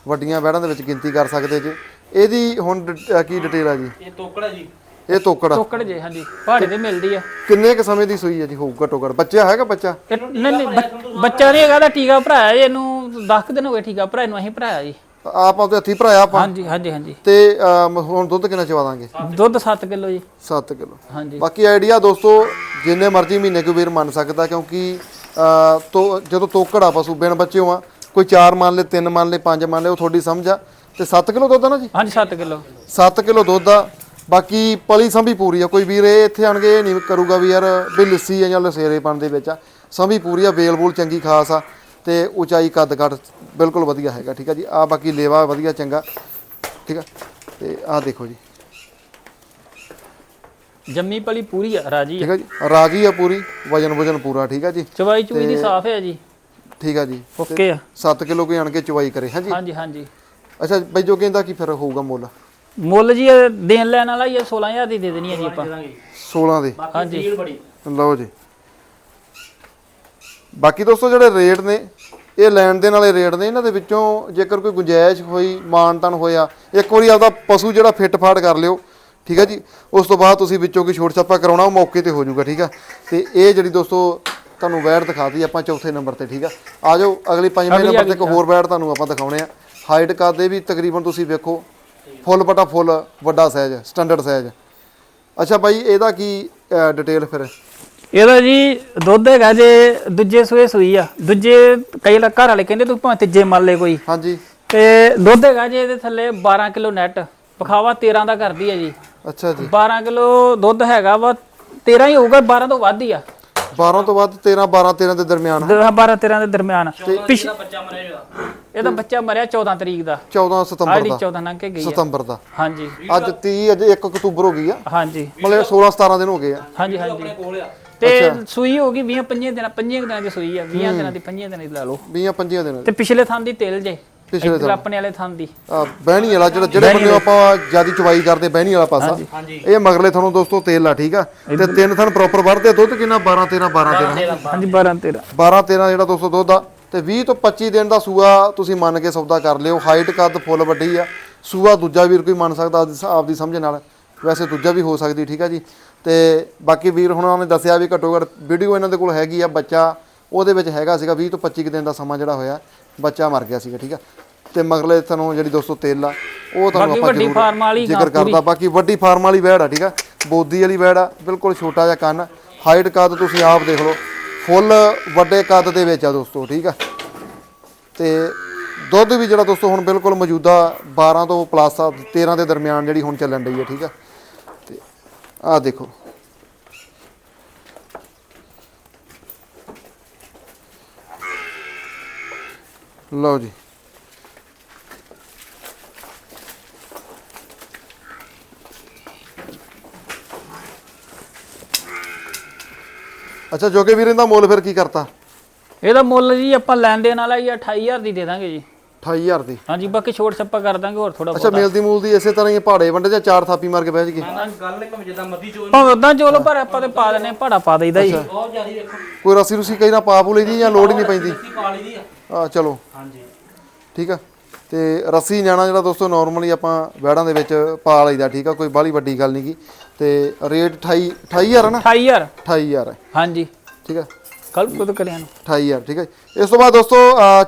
ਵੱਡੀਆਂ ਬੈਡਾਂ ਦੇ ਵਿੱਚ ਗਿਣਤੀ ਕਰ ਸਕਦੇ ਜੀ। ਇਹਦੀ ਹੁਣ ਕੀ ਡਿਟੇਲ ਆ ਜੀ? ਇਹ ਤੋਕੜਾ ਜੀ। ਇਹ ਤੋਕੜ ਆ। ਟੋਕੜ ਜੇ ਹਾਂਜੀ। ਪਹਾੜੇ ਤੇ ਮਿਲਦੀ ਆ। ਕਿੰਨੇ ਕ ਸਮੇਂ ਦੀ ਸੂਈ ਹੈ ਜੀ ਹੋਊ ਘੱਟੋ ਘੱਟ ਬੱਚਾ ਹੈਗਾ ਬੱਚਾ? ਇਹ ਨਹੀਂ ਨਹੀਂ ਬੱਚ- ਬੱਚਾ ਨਹੀਂ ਹੈਗਾ ਦਾ ਟੀਕਾ ਭਰਾਇਆ ਜੀ, ਇਹਨੂੰ 10 ਦਿਨ ਹੋ ਗਏ ਟੀਕਾ ਭਰਾਇਆ ਨੂੰ ਅਸੀਂ ਭਰਾਇਆ ਜੀ। ਆਪ ਆਪਦੇ ਹੱਥੀ ਭਰਾਇਆ ਆਪਾਂ? ਹਾਂਜੀ ਹਾਂਜੀ ਹਾਂਜੀ। ਤੇ ਅਮ, ਹੁਣ ਦੁੱਧ ਕਿੰਨਾ ਚਵਾ ਦਾਂਗੇ? ਦੁੱਧ 7 ਕਿਲੋ ਜੀ। 7 ਕਿਲੋ। ਹਾਂਜੀ। ਬਾਕੀ ਆਈਡੀਆ ਦੋਸਤੋ ਜਿੰਨੇ ਮਰਜ਼ੀ ਮਹੀਨੇ ਕੋਈ ਵੀਰ ਮੰਨ ਸਕਦਾ ਕਿਉਂਕਿ ਅ, ਤੋ ਜਦੋਂ ਤੋਕੜ ਪਸ਼ੂ ਬਿਨ ਬੱਚਿਓ ਆ ਕੋਈ 4 ਮੰਨ ਲੇ 3 ਮੰਨ ਲੇ 5 ਮੰਨ ਲੇ ਉਹ ਤੁਹਾਡੀ ਸਮਝ ਆ। ਤੇ 7 ਕਿਲੋ ਦੁੱਧ ਆ ਨਾ ਜੀ? ਹਾਂਜੀ 7 ਕਿਲੋ। 7 ਕਿਲੋ ਦੁੱਧ ਆ। ਬਾਕੀ ਪਲੀ ਸੰਭੀ ਪੂਰੀ ਆ। ਕੋਈ ਵੀਰ ਇਹ ਇੱਥੇ ਆਣ ਕੇ ਇਹ ਨਹੀਂ ਕਰੂਗਾ ਵੀ ਯਾਰ ਵੀ ਲੱਸੀ ਆ ਜਾਂ ਲਸੇਰੇਪਣ ਦੇ ਵਿੱਚ ਆ। ਸੰਭੀ ਪੂਰੀ ਆ ਬੇਲ ਬੂਲ ਚੰਗੀ ਖਾਸ ਆ। ਤੇ ਉਚਾਈ ਕੱਦ ਕੱਦ ਬਿਲਕੁਲ ਵਧੀਆ ਹੈਗਾ ਠੀਕ ਆ ਜੀ? ਆ ਬਾਕੀ ਲੇਵਾ ਵਧੀਆ ਚੰਗਾ ਠੀਕ ਆ? ਤੇ ਆ ਦੇਖੋ ਜੀ। ਜੰਮੀ ਪਲੀ ਪੂਰੀ ਆ ਰਾਜੀ ਠੀਕ ਆ ਜੀ? ਰਾਜੀ ਆ ਪੂਰੀ ਵਜਨ ਵਜਨ ਪੂਰਾ ਠੀਕ ਆ ਜੀ? ਚਵਾਈ ਚੂਈ ਦੀ ਸਾਫ਼ ਹੈ ਜੀ? ਠੀਕ ਆ ਜੀ। ਓਕੇ ਆ। 7 ਕਿਲੋ ਕੋਈ ਆਣ ਕੇ ਚਵਾਈ ਕਰੇ ਹਾਂਜੀ ਹਾਂਜੀ ਹਾਂਜੀ। ਅੱਛਾ ਬਈ ਜੋ ਕਹਿੰਦਾ ਕੀ ਫਿਰ ਹੋਊਗਾ ਮੁੱਲ? ਮੁੱਲ ਜੀ ਇਹ ਦੇਣ ਲੈਣ ਵਾਲਾ ਹੀ ਆ 16000 ਦੀ ਦੇ ਦੇਣੀ ਹੈ ਜੀ ਆਪਾਂ। ਦਾਂਗੇ 16 ਦੇ ਬੜੀ। ਲਓ ਜੀ। ਬਾਕੀ ਦੋਸਤੋ ਜਿਹੜੇ ਰੇਟ ਨੇ ਇਹ ਲੈਣ ਦੇਣ ਵਾਲੇ ਰੇਟ ਨੇ ਇਹਨਾਂ ਦੇ ਵਿੱਚੋਂ ਜੇਕਰ ਕੋਈ ਗੁੰਜਾਇਸ਼ ਹੋਈ ਮਾਨਤਨ ਹੋਇਆ ਇੱਕ ਵਾਰੀ ਆਪਦਾ ਪਸ਼ੂ ਜਿਹੜਾ ਫਿੱਟ ਫਾੜ ਕਰ ਲਿਓ ਠੀਕ ਹੈ ਜੀ? ਉਸ ਤੋਂ ਬਾਅਦ ਤੁਸੀਂ ਵਿੱਚੋਂ ਕੋਈ ਛੋਟ ਛਾਪਾ ਕਰਾਉਣਾ ਉਹ ਮੌਕੇ ਤੇ ਹੋ ਜਾਊਗਾ ਠੀਕ ਆ ਤੇ ਇਹ ਜਿਹੜੀ ਦੋਸਤੋ ਤੁਹਾਨੂੰ ਵੈੜ ਦਿਖਾਤੀ ਆਪਾਂ ਚੌਥੇ ਨੰਬਰ ਤੇ ਠੀਕ ਆ ਆ ਜਾਓ ਅਗਲੀ ਪੰਜਵੇਂ ਨੰਬਰ ਤੇ ਇੱਕ ਹੋਰ ਵੈੜ ਤੁਹਾਨੂੰ ਆਪਾਂ ਦਿਖਾਉਣੇ ਆ। ਹਾਈਟ ਕਾਦੇ ਵੀ ਤਕਰੀਬਨ ਤੁਸੀਂ ਵੇਖੋ ਫੁੱਲ ਬਟਾ ਫੁੱਲ ਵੱਡਾ ਸਾਈਜ਼ ਸਟੈਂਡਰਡ ਸਾਈਜ਼ ਅੱਛਾ ਬਾਈ ਇਹਦਾ ਕੀ ਡਿਟੇਲ ਫਿਰ? ਇਹਦਾ ਜੀ ਦੁੱਧ ਹੈਗਾ ਜੇ ਦੂਜੇ ਸੂਏ ਸੂਈ ਆ। ਦੂਜੇ ਕਈ ਲਾ- ਘਰ ਵਾਲੇ ਕਹਿੰਦੇ ਤੂੰ ਭਾਵੇਂ ਤੀਜੇ ਮੰਨ ਲੈ ਕੋਈ। ਹਾਂਜੀ। ਤੇ ਦੁੱਧ ਹੈਗਾ ਜੇ ਇਹਦੇ ਥੱਲੇ 12 ਕਿਲੋ ਨੈਟ ਵਿਖਾਵਾ 13 ਦਾ ਕਰਦੀ ਹੈ ਜੀ। ਅੱਛਾ ਜੀ। 12 ਕਿਲੋ ਦੁੱਧ ਹੈਗਾ ਵਾ 13 ਹੀ ਹੋਊਗਾ 12 ਤੋਂ ਵੱਧ ਹੀ ਆ। 12 ਤੋਂ ਬਾਅਦ 13 12 13 ਦੇ ਦਰਮਿਆਨ। 12 13 ਦੇ ਦਰਮਿਆਨ। ਪਿਛਲਾ ਬੱਚਾ ਮਰੇਗਾ ਇਹਦਾ ਬੱਚਾ ਮਰਿਆ 14 ਤਰੀਕ ਦਾ। 14 ਸਤੰਬਰ ਦਾ। 14 ਲੰਘ ਕੇ ਗਈ ਆ। ਸਤੰਬਰ ਦਾ। ਹਾਂਜੀ। ਅੱਜ 30 ਅੱਜ 1 ਅਕਤੂਬਰ ਹੋ ਗਈ ਆ। ਹਾਂਜੀ। ਮਤਲਬ 16 17 ਦਿਨ ਹੋ ਗਏ ਆ। ਹਾਂਜੀ ਹਾਂਜੀ। ਆਪਣੇ ਕੋਲ ਆ। ਤੇ ਸੂਈ ਹੋ ਗਈ 20 25 ਦਿਨਾਂ 25 ਦਿਨਾਂ ਦੀ ਸੂਈ ਆ 20 ਦਿਨਾਂ ਦੀ 25 ਦਿਨਾਂ ਦੀ ਲਾ ਲਓ। 20 25 ਦਿਨ ਤੇ ਪਿਛਲੇ ਥਾਂ ਦੀ ਤੇਲ ਜੇ ਪਿਛਲੇ ਇੱਧਰ ਆਪਣੇ ਵਾਲੇ ਥਾਂ ਦੀ। ਆ ਬਹਿਣੀ ਵਾਲਾ ਜਿਹੜਾ ਜਿਹੜੇ ਬੰਦੇ ਆਪਾਂ ਜਿਆਦੀ ਚਵਾਈ ਕਰਦੇ ਬਹਿਣੀ ਵਾਲਾ ਪਾਸਾ। ਇਹ ਮਗਰਲੇ ਤੁਹਾਨੂੰ ਦੋਸਤੋ ਤੇਲ ਆ ਠੀਕ ਆ? ਤੇ ਤਿੰਨ ਥਣ ਪ੍ਰੋਪਰ ਵਰਦੇ ਦੁੱਧ ਕਿੰਨਾ? 12 13 12 13 ਹਾਂਜੀ 12 13 12 13 ਜਿਹੜਾ ਦੋਸਤੋ ਦੁੱਧ ਆ ਤੇ 20 ਤੋਂ 25 ਦਿਨ ਦਾ ਸੂਆ ਤੁਸੀਂ ਮੰਨ ਕੇ ਸੌਦਾ ਕਰ ਲਿਓ। ਹਾਈਟ ਕੱਦ ਫੁੱਲ ਵੱਡੀ ਆ। ਸੂਆ ਦੂਜਾ ਵੀਰ ਕੋਈ ਮੰਨ ਸਕਦਾ ਆਪਦੀ- ਆਪਦੀ ਸਮਝ ਨਾਲ। ਵੈਸੇ ਦੂਜਾ ਵੀ ਹੋ ਸਕਦੀ ਠੀਕ ਆ ਜੀ। ਤੇ ਬਾਕੀ ਵੀਰ ਹੁਣ ਉਹਨਾਂ ਨੇ ਦੱਸਿਆ ਵੀ ਘੱਟੋ ਘੱਟ ਵੀਡੀਓ ਇਹਨਾਂ ਦੇ ਕੋਲ ਹੈਗੀ ਆ ਬੱਚਾ ਉਹਦੇ ਵਿੱਚ ਹੈਗਾ ਸੀਗਾ 20 ਤੋਂ 25 ਕੁ ਦਿਨ ਦਾ ਸਮਾਂ ਜਿਹੜਾ ਹੋਇਆ ਬੱਚਾ ਮਰ ਗਿਆ ਸੀਗਾ ਠੀਕ ਆ? ਤੇ ਮਗਰਲੇ ਤੁਹਾਨੂੰ ਜਿਹੜੀ ਦੋਸਤੋ ਤੇਲ ਆ ਉਹ ਤੁਹਾਨੂੰ ਆਪਾਂ ਵੱਡੀ ਜ਼ਰੂਰ ਫਾਰਮ ਵਾਲੀ ਜ਼ਿਕਰ ਕਰਦਾ ਬਾਕੀ ਵੱਡੀ ਫਾਰਮ ਵਾਲੀ ਵੈੜ ਆ ਠੀਕ ਆ? ਬੋਦੀ ਵਾਲੀ ਵੈੜ ਆ ਬਿਲਕੁਲ ਛੋਟਾ ਜਿਹਾ ਕੰਨ ਹਾਈਟ ਕੱਦ ਤੁਸੀਂ ਆਪ ਦੇਖ ਲਓ ਫੁੱਲ ਵੱਡੇ ਕੱਦ ਦੇ ਵਿੱਚ ਆ ਦੋਸਤੋ ਠੀਕ ਆ? ਤੇ ਦੁੱਧ ਵੀ ਜਿਹੜਾ ਦੋਸਤੋ ਹੁਣ ਬਿਲਕੁਲ ਮੌਜੂਦਾ 12 ਤੋਂ ਪਲੱਸ ਆ 13 ਦੇ ਦਰਮਿਆਨ ਜਿਹੜੀ ਹੁਣ ਚੱਲਣ ਰਹੀ ਹੈ ਠੀਕ ਆ? ਆਹ ਦੇਖੋ। ਲਓ ਜੀ। ਅੱਛਾ ਜੋਗੇ ਵੀਰ, ਇਹਦਾ ਮੁੱਲ ਫਿਰ ਕੀ ਕਰਤਾ? ਇਹਦਾ ਮੁੱਲ ਜੀ ਆਪਾਂ ਲੈਣ ਦੇਣ ਵਾਲਾ ਜੀ 28000 ਦੀ ਦੇ ਦਾਂਗੇ ਜੀ। 28000 ਦੀ। ਹਾਂਜੀ ਬਾਕੀ ਛੋਟ ਛੱਪਾ ਕਰ ਦਾਂਗੇ ਹੋਰ ਥੋੜਾ ਅੱਛਾ ਮੇਲ ਦੀ ਮੂਲ ਦੀ ਇਸੇ ਤਰ੍ਹਾਂ ਹੀ ਪਹਾੜੇ ਵੰਡੇ ਜਾਂ ਚਾਰ ਥਾਪੀ ਮਾਰ ਕੇ ਬਹਿ ਜਗੇ ਮੈਂ ਗੱਲ ਇੱਕ ਜਿੱਦਾਂ ਮਰਦੀ ਚੋਣ ਭਾਵੇਂ ਉਦਾਂ ਚੋਲੋ ਪਰ ਆਪਾਂ ਤੇ ਪਾ ਦਿੰਨੇ ਭਾੜਾ ਪਾ ਦੇਈਦਾ ਜੀ ਬਹੁਤ ਜ਼ਿਆਦਾ ਵੇਖੋ ਕੋਈ ਰਸੀ ਰੁਸੀ ਕਈ ਨਾ ਪਾ ਪੂ ਲਈ ਦੀ ਜਾਂ ਲੋੜ ਹੀ ਨਹੀਂ ਪੈਂਦੀ। ਲੱਸੀ ਪਾਲੀ ਦੀ ਆ। ਆ ਚਲੋ। ਹਾਂਜੀ। ਠੀਕ ਆ। ਤੇ ਰੱਸੀ ਨਿਆਣਾ ਜਿਹੜਾ ਦੋਸਤੋ ਨਾਰਮਲੀ ਆਪਾਂ ਵੈੜਾਂ ਦੇ ਵਿੱਚ ਪਾ ਲਈਦਾ ਠੀਕ ਆ? ਕੋਈ ਬਾਹਲੀ ਵੱਡੀ ਗੱਲ ਨਹੀਂਗੀ ਤੇ ਰੇਟ 28 28000 ਹੈ ਨਾ? 28000 28000 ਹੈ ਹਾਂਜੀ। ਠੀਕ ਆ। ਕੱਲ ਕੁਦ ਕਰਿਆ ਨੂੰ। 28000 ਠੀਕ ਹੈ ਇਸ ਤੋਂ ਬਾਅਦ ਦੋਸਤੋ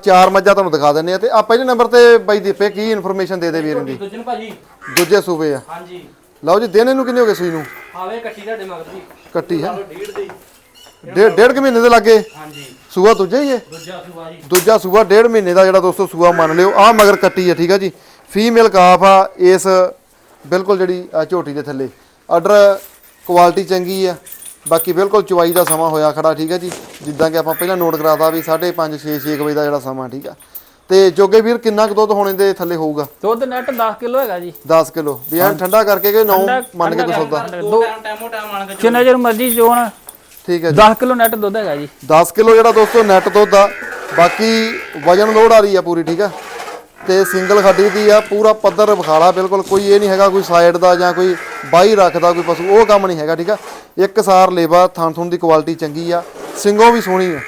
ਚਾਰ ਮੱਝਾਂ ਤੁਹਾਨੂੰ ਦਿਖਾ ਦਿੰਨੇ ਆ ਤੇ ਆ ਪਹਿਲੇ ਨੰਬਰ ਤੇ ਬਾਈ ਦੀਪੇ ਕੀ ਇਨਫੋਰਮੇਸ਼ਨ ਦੇ ਦੇ ਵੀਰ ਦੀ ਦੂਜੇ ਨੂੰ ਭਾਜੀ। ਦੂਜੇ ਸੂਬੇ ਆ। ਹਾਂਜੀ। ਲਓ ਜੀ ਦਿਨ ਇਹਨੂੰ ਕਿੰਨੇ ਹੋ ਗਏ ਸੂਈ ਨੂੰ? ਆਵੇ ਕੱਟੀ ਤੁਹਾਡੇ ਮਗਰ ਦੀ। ਕੱਟੀ ਹੈ। ਡੇਢ ਦੇ। ਡੇਢ ਡੇਢ ਕੁ ਮਹੀਨੇ ਦੇ ਲੱਗੇ? ਹਾਂਜੀ। ਸੂਆ ਦੂਜਾ ਹੀ ਹੈ? ਦੂਜਾ ਸੁਭਾ ਜੀ। ਦੂਜਾ ਸੂਆ ਡੇਢ ਮਹੀਨੇ ਦਾ ਜਿਹੜਾ ਦੋਸਤੋ ਸੂਆ ਮੰਨ ਲਿਓ ਆ ਮਗਰ ਕੱਟੀ ਹੈ ਠੀਕ ਹੈ ਜੀ। ਫੀਮੇਲ ਕਾਫ ਆ ਇਸ ਬਿਲਕੁਲ ਜਿਹੜੀ ਝੋਟੀ ਦੇ ਥੱਲੇ। ਆਰਡਰ ਕੁਆਲਿਟੀ ਚੰਗੀ ਆ। ਬਾਕੀ ਬਿਲਕੁਲ ਚੁਆਈ ਦਾ ਸਮਾਂ ਹੋਇਆ ਖੜਾ ਠੀਕ ਹੈ ਜੀ। ਜਿੱਦਾਂ ਕਿ ਆਪਾਂ ਪਹਿਲਾਂ ਨੋਟ ਕਰਾਤਾ ਵੀ 5:30 6 6 ਵਜੇ ਦਾ ਜਿਹੜਾ ਸਮਾਂ ਠੀਕ ਆ। ਤੇ ਜੋਗੇ ਵੀਰ ਕਿੰਨਾ ਕੁ ਦੁੱਧ ਹੋਣੇ ਦੇ ਥੱਲੇ ਹੋਊਗਾ? ਦੁੱਧ ਨੈਟ 10 ਕਿਲੋ ਹੈਗਾ ਜੀ। 10 ਕਿਲੋ। ਵੀ ਐਨ ਠੰਡਾ ਕਰਕੇ ਕਿ 9 ਮੰਨ ਕੇ ਕੋਈ ਸੌਦਾ? ਦੋ ਟਾਈਮ ਟਾਈਮੋ ਟਾਈਮ ਆਣ ਕੇ ਜਿੰਨਾ ਚਿਰ ਮਰਜ਼ੀ ਚੋਣ ਠੀਕ ਹੈ ਜੀ। 10 ਕਿਲੋ ਨੈਟ ਦੁੱਧ ਹੈਗਾ ਜੀ। 10 ਕਿਲੋ ਜਿਹੜਾ ਦੋਸਤੋ ਨੈਟ ਦੁੱਧ ਆ ਬਾਕੀ ਵਜਨ ਲੋਡ ਆ ਰਹੀ ਆ ਪੂਰੀ ਠੀਕ ਆ। ਤੇ ਸਿੰਗਲ ਖੱਡੀ ਦੀ ਆ ਪੂਰਾ ਪੱਧਰ ਵਿਖਾਲਾ ਬਿਲਕੁਲ ਕੋਈ ਇਹ ਨਹੀਂ ਹੈਗਾ ਕੋਈ ਸਾਈਡ ਦਾ ਜਾਂ ਕੋਈ ਬਾਈ ਰੱਖਦਾ ਕੋਈ ਪਸ਼ੂ ਉਹ ਕੰਮ ਨਹੀਂ ਹੈਗਾ ਠੀਕ ਆ? ਇੱਕ ਸਾਰ ਲੇਵਾ ਥਣ ਥੁਣ ਦੀ ਕੁਆਲਿਟੀ ਚੰਗੀ ਆ ਸਿੰਘੋਂ ਵੀ ਸੋਹਣੀ ਆ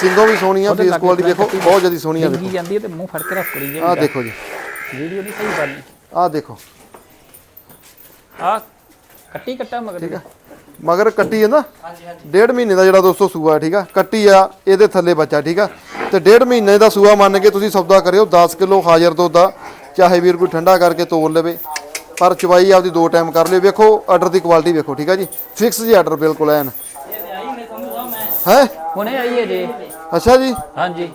ਸਿੰਘੋਂ ਵੀ ਸੋਹਣੀ ਆ ਫੇਸ ਕੁਆਲਿਟੀ ਦੇਖੋ ਬਹੁਤ ਜ਼ਿਆਦਾ ਸੋਹਣੀ ਆ ਡਿੱਗੀ ਜਾਂਦੀ ਹੈ ਤੇ ਮੂੰਹ ਫੜ ਕੇ ਰੱਖ ਕਰੀ ਜੇ ਆਹ ਦੇਖੋ ਜੀ। ਵੀਡੀਓ ਨਹੀਂ ਸਹੀ ਕਰਨੀ ਆਹ ਦੇਖੋ। ਆ ਕੱਟੀ ਕੱਟਾ ਮਗਰ ਠੀਕ ਆ। ਮਗਰ ਕੱਟੀ ਹੈ ਨਾ? ਹਾਂਜੀ ਹਾਂਜੀ। ਡੇਢ ਮਹੀਨੇ ਦਾ ਜਿਹੜਾ ਦੋਸਤੋ ਸੂਆ ਹੈ, ਠੀਕ ਆ? ਕੱਟੀ ਆ ਇਹਦੇ ਥੱਲੇ ਬੱਚਾ ਠੀਕ ਆ? ਤੇ ਡੇਢ ਮਹੀਨੇ ਦਾ ਸੂਆ ਮੰਨ ਕੇ ਤੁਸੀਂ ਸੌਦਾ ਕਰਿਓ 10 ਕਿਲੋ ਹਾਜ਼ਰ ਦੁੱਧ ਦਾ ਚਾਹੇ ਵੀਰ ਕੋਈ ਠੰਡਾ ਕਰਕੇ ਤੋਲ ਲਵੇ ਪਰ ਚਵਾਈ ਆਪਦੀ ਦੋ ਟਾਈਮ ਕਰ ਲਿਓ। ਵੇਖੋ ਆਰਡਰ ਦੀ ਕੁਆਲਿਟੀ ਵੇਖੋ ਠੀਕ ਆ ਜੀ? ਫਿਕਸ ਜੀ ਆਰਡਰ ਬਿਲਕੁਲ ਐਨ। ਹੈ? ਹੁਣੇ ਆਈ ਹੈ ਜੀ। ਅੱਛਾ ਜੀ? ਹਾਂਜੀ।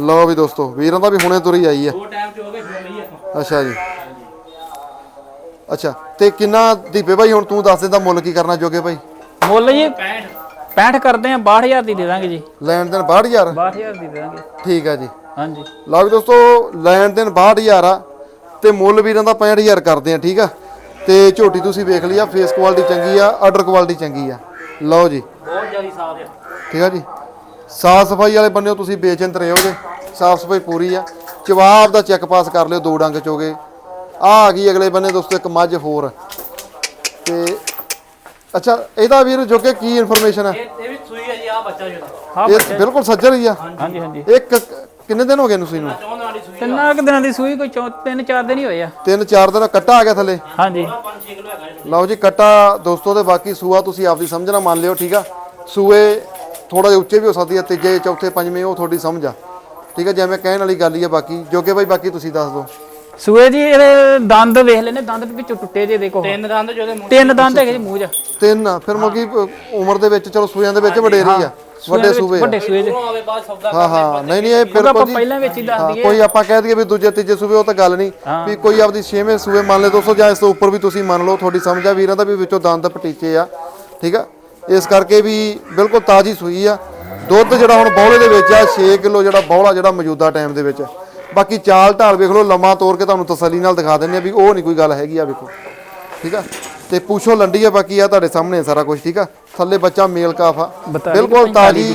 ਲਓ ਵੀ ਦੋਸਤੋ ਵੀਰਾਂ ਦਾ ਵੀ ਹੁਣੇ ਤੁਰੀ ਆਈ ਆ ਦੋ ਟਾਈਮ ਚ ਹੋ ਗਏ ਫਿਰ ਲਈ ਆਪਾਂ। ਅੱਛਾ ਜੀ। ਅੱਛਾ ਤੇ ਕਿੰਨਾ ਦੀਪੇ ਭਾਈ ਹੁਣ ਤੂੰ ਦੱਸ ਦਿੰਦਾ ਮੁੱਲ ਕੀ ਕਰਨਾ ਜੋਗੇ ਭਾਈ? ਮੁੱਲ ਜੀ 65 65 ਕਰਦੇ ਆ 62000 ਦੀ ਦੇ ਦਾਂਗੇ ਜੀ। ਲੈਣ ਦੇਣ 62000 62000 ਦੀ ਦੇ ਦਾਂਗੇ। ਠੀਕ ਆ ਜੀ। ਹਾਂਜੀ। ਲਓ ਵੀ ਦੋਸਤੋ ਲੈਣ ਦੇਣ 62000 ਆ ਤੇ ਮੁੱਲ ਵੀਰਾਂ ਦਾ 65000 ਕਰਦੇ ਆ ਠੀਕ ਆ? ਤੇ ਝੋਟੀ ਤੁਸੀਂ ਵੇਖ ਲਈ ਆ ਫੇਸ ਕੁਆਲਿਟੀ ਚੰਗੀ ਆ ਆਰਡਰ ਕੁਆਲਿਟੀ ਚੰਗੀ ਆ। ਲਓ ਜੀ। ਬਹੁਤ ਜ਼ਿਆਦਾ ਸਾਫ਼ ਆ। ਠੀਕ ਆ ਜੀ। ਸਾਫ਼ ਸਫ਼ਾਈ ਵਾਲੇ ਬੰਨਿਓ ਤੁਸੀਂ ਬੇਚਿੰਤ ਰਹੋਗੇ। ਸਾਫ਼ ਸਫ਼ਾਈ ਪੂਰੀ ਆ। ਜਵਾਬ ਦਾ ਚੈੱਕ ਪਾਸ ਕਰ ਲਿਓ ਦੋ ਡੰਗ ਚੋਗੇ। ਆ ਆ ਗਈ ਅਗਲੇ ਬੰਨੇ ਦੋਸਤੋ ਇੱਕ ਮੱਝ ਹੋਰ। ਤੇ ਅੱਛਾ ਇਹਦਾ ਵੀਰ ਜੋ ਕਿ ਕੀ ਇਨਫੋਰਮੇਸ਼ਨ ਹੈ ਇਹ ਵੀ ਸੂਈ ਹੈ ਜੀ ਆ ਬੱਚਾ ਜਿਹੜਾ। ਹਾਂ ਇਹ ਬਿਲਕੁਲ ਸੱਜਰ ਹੀ ਆ। ਹਾਂਜੀ ਹਾਂਜੀ। ਇੱਕ ਕਿੰਨੇ ਦਿਨ ਹੋ ਗਏ ਨੂੰ ਸੂਈ ਨੂੰ? ਚੌਂਦ ਵਾਲੀ ਸੂਈ ਤਿੰਨਾਂ ਕੁ ਦਿਨਾਂ ਦੀ ਸੂਈ ਕੋਈ ਚੌ- ਤਿੰਨ ਚਾਰ ਦਿਨ ਹੀ ਹੋਏ ਆ। ਤਿੰਨ ਚਾਰ ਦਿਨ ਕੱਟਾ ਆ ਗਿਆ ਥੱਲੇ? ਹਾਂਜੀ। 5-6 ਕਿਲੋ ਹੈਗਾ ਜੀ। ਲਓ ਜੀ ਕੱਟਾ ਦੋਸਤੋ ਦੇ ਬਾਕੀ ਸੂਆ ਤੁਸੀਂ ਆਪਦੀ ਸਮਝਣਾ ਮੰਨ ਲਿਓ ਠੀਕ ਆ? ਸੂਏ ਥੋੜਾ ਜਿਹਾ ਉੱਚੇ ਵੀ ਹੋ ਸਕਦੀ ਆ ਤੀਜੇ ਚੌਥੇ ਪੰਜਵੇਂ ਉਹ ਤੁਹਾਡੀ ਸਮਝ ਆ। ਠੀਕ ਆ ਜਿਵੇਂ ਕਹਿਣ ਵਾਲੀ ਗੱਲ ਹੀ ਆ ਬਾਕੀ। ਜੋਗੇ ਬਾਈ ਬਾਕੀ ਤੁਸੀਂ ਦੱਸ ਦਿਓ। ਸੂਏ ਜੀ ਇਹਦੇ ਦੰਦ ਵੇਖ ਲੈਨੇ ਦੰਦ ਵਿੱਚੋਂ ਟੁੱਟੇ ਜੇ ਦੇਖੋ ਤਿੰਨ ਦੰਦ ਜਿਹਦੇ ਮੂੰਹ ਤਿੰਨ ਦੰਦ ਹੈਗੇ ਜੀ ਮੂੰਹ 'ਚ। ਤਿੰਨ ਆ, ਫਿਰ ਮਗੀ ਉਮਰ ਦੇ ਵਿੱਚ ਚਲੋ ਸੂਆਂ ਦੇ ਵਿੱਚ ਵਡੇਰੀ ਆ ਵੱਡੇ ਆ। ਵੱਡੇ ਸੂਏ ਜੇ। ਆਵੇ ਬਾਅਦ ਸੌਦਾ ਹਾਂ ਹਾਂ ਨਹੀਂ ਨਹੀਂ ਇਹ ਬਿਲਕੁਲ ਆਪਾਂ ਪਹਿਲਾਂ ਵਿੱਚ ਹੀ ਦੱਸ ਹਾਂ, ਦਈਏ ਕੋਈ ਆਪਾਂ ਕਹਿ ਦਈਏ ਵੀ ਦੂਜੇ ਤੀਜੇ ਸੂਬੇ ਉਹ ਤਾਂ ਗੱਲ ਨਹੀਂ। ਵੀ ਕੋਈ ਆਪਦੀ ਛੇਵੇਂ ਸੂਬੇ ਮੰਨ ਲਓ ਦੋਸਤੋ ਜਾਂ ਇਸ ਤੋਂ ਉੱਪਰ ਵੀ ਤੁਸੀਂ ਮੰਨ ਲਓ ਤੁਹਾਡੀ ਸਮਝ ਆ ਵੀਰਾਂ ਦਾ ਵੀ ਵਿੱਚੋਂ ਦੰਦ ਪਟੀਚੇ ਆ ਠੀਕ ਆ? ਇਸ ਕਰਕੇ ਵੀ ਬਿਲਕੁਲ ਤਾਜ਼ੀ ਸੂਈ ਆ। ਦੁੱਧ ਜਿਹੜਾ ਹੁਣ ਬੌਲੇ ਦੇ ਵਿੱਚ ਆ 6 ਕਿਲੋ ਜਿਹੜਾ ਬੌਲਾ ਜਿਹੜਾ ਮੌਜੂਦਾ ਟਾਈਮ ਦੇ ਵਿੱਚ। ਬਾਕੀ ਚਾਲ ਢਾਲ ਵੇਖ ਲਓ ਲੰਮਾ ਤੋੜ ਕੇ ਤੁਹਾਨੂੰ ਤਸੱਲੀ ਨਾਲ ਦਿਖਾ ਦਿੰਨੇ ਆ ਵੀ ਉਹ ਨਹੀਂ ਕੋਈ ਗੱਲ ਹੈਗੀ ਆ ਵੇਖੋ। ਠੀਕ ਆ? ਤੇ ਪੁੱਛੋ ਲੰਡੀ ਆ ਬਾਕੀ ਆ ਤੁਹਾਡੇ ਸਾਹਮਣੇ ਸਾਰਾ ਕੁਝ ਠੀਕ ਆ? ਥੱਲੇ ਬੱਚਾ ਮੇਲ ਕਾਫ ਆ। ਬਿਲਕੁਲ ਤਾਜ਼ੀ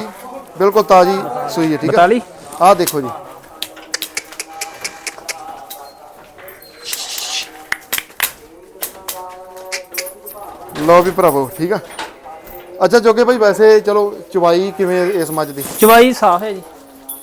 ਬਿਲਕੁਲ ਤਾਜ਼ੀ ਸੂਈ ਹੈ ਠੀਕ ਆ? 42 ਆਹ ਦੇਖੋ ਜੀ। ਲਓ ਵੀ ਭਰਾਵੋ ਠੀਕ ਆ? ਅੱਛਾ ਜੋਗੇ ਭਾਈ ਵੈਸੇ ਚਲੋ ਚਵਾਈ ਕਿਵੇਂ ਇਸ ਮੱਝ ਦੀ? ਚਵਾਈ ਸਾਫ਼ ਹੈ ਜੀ।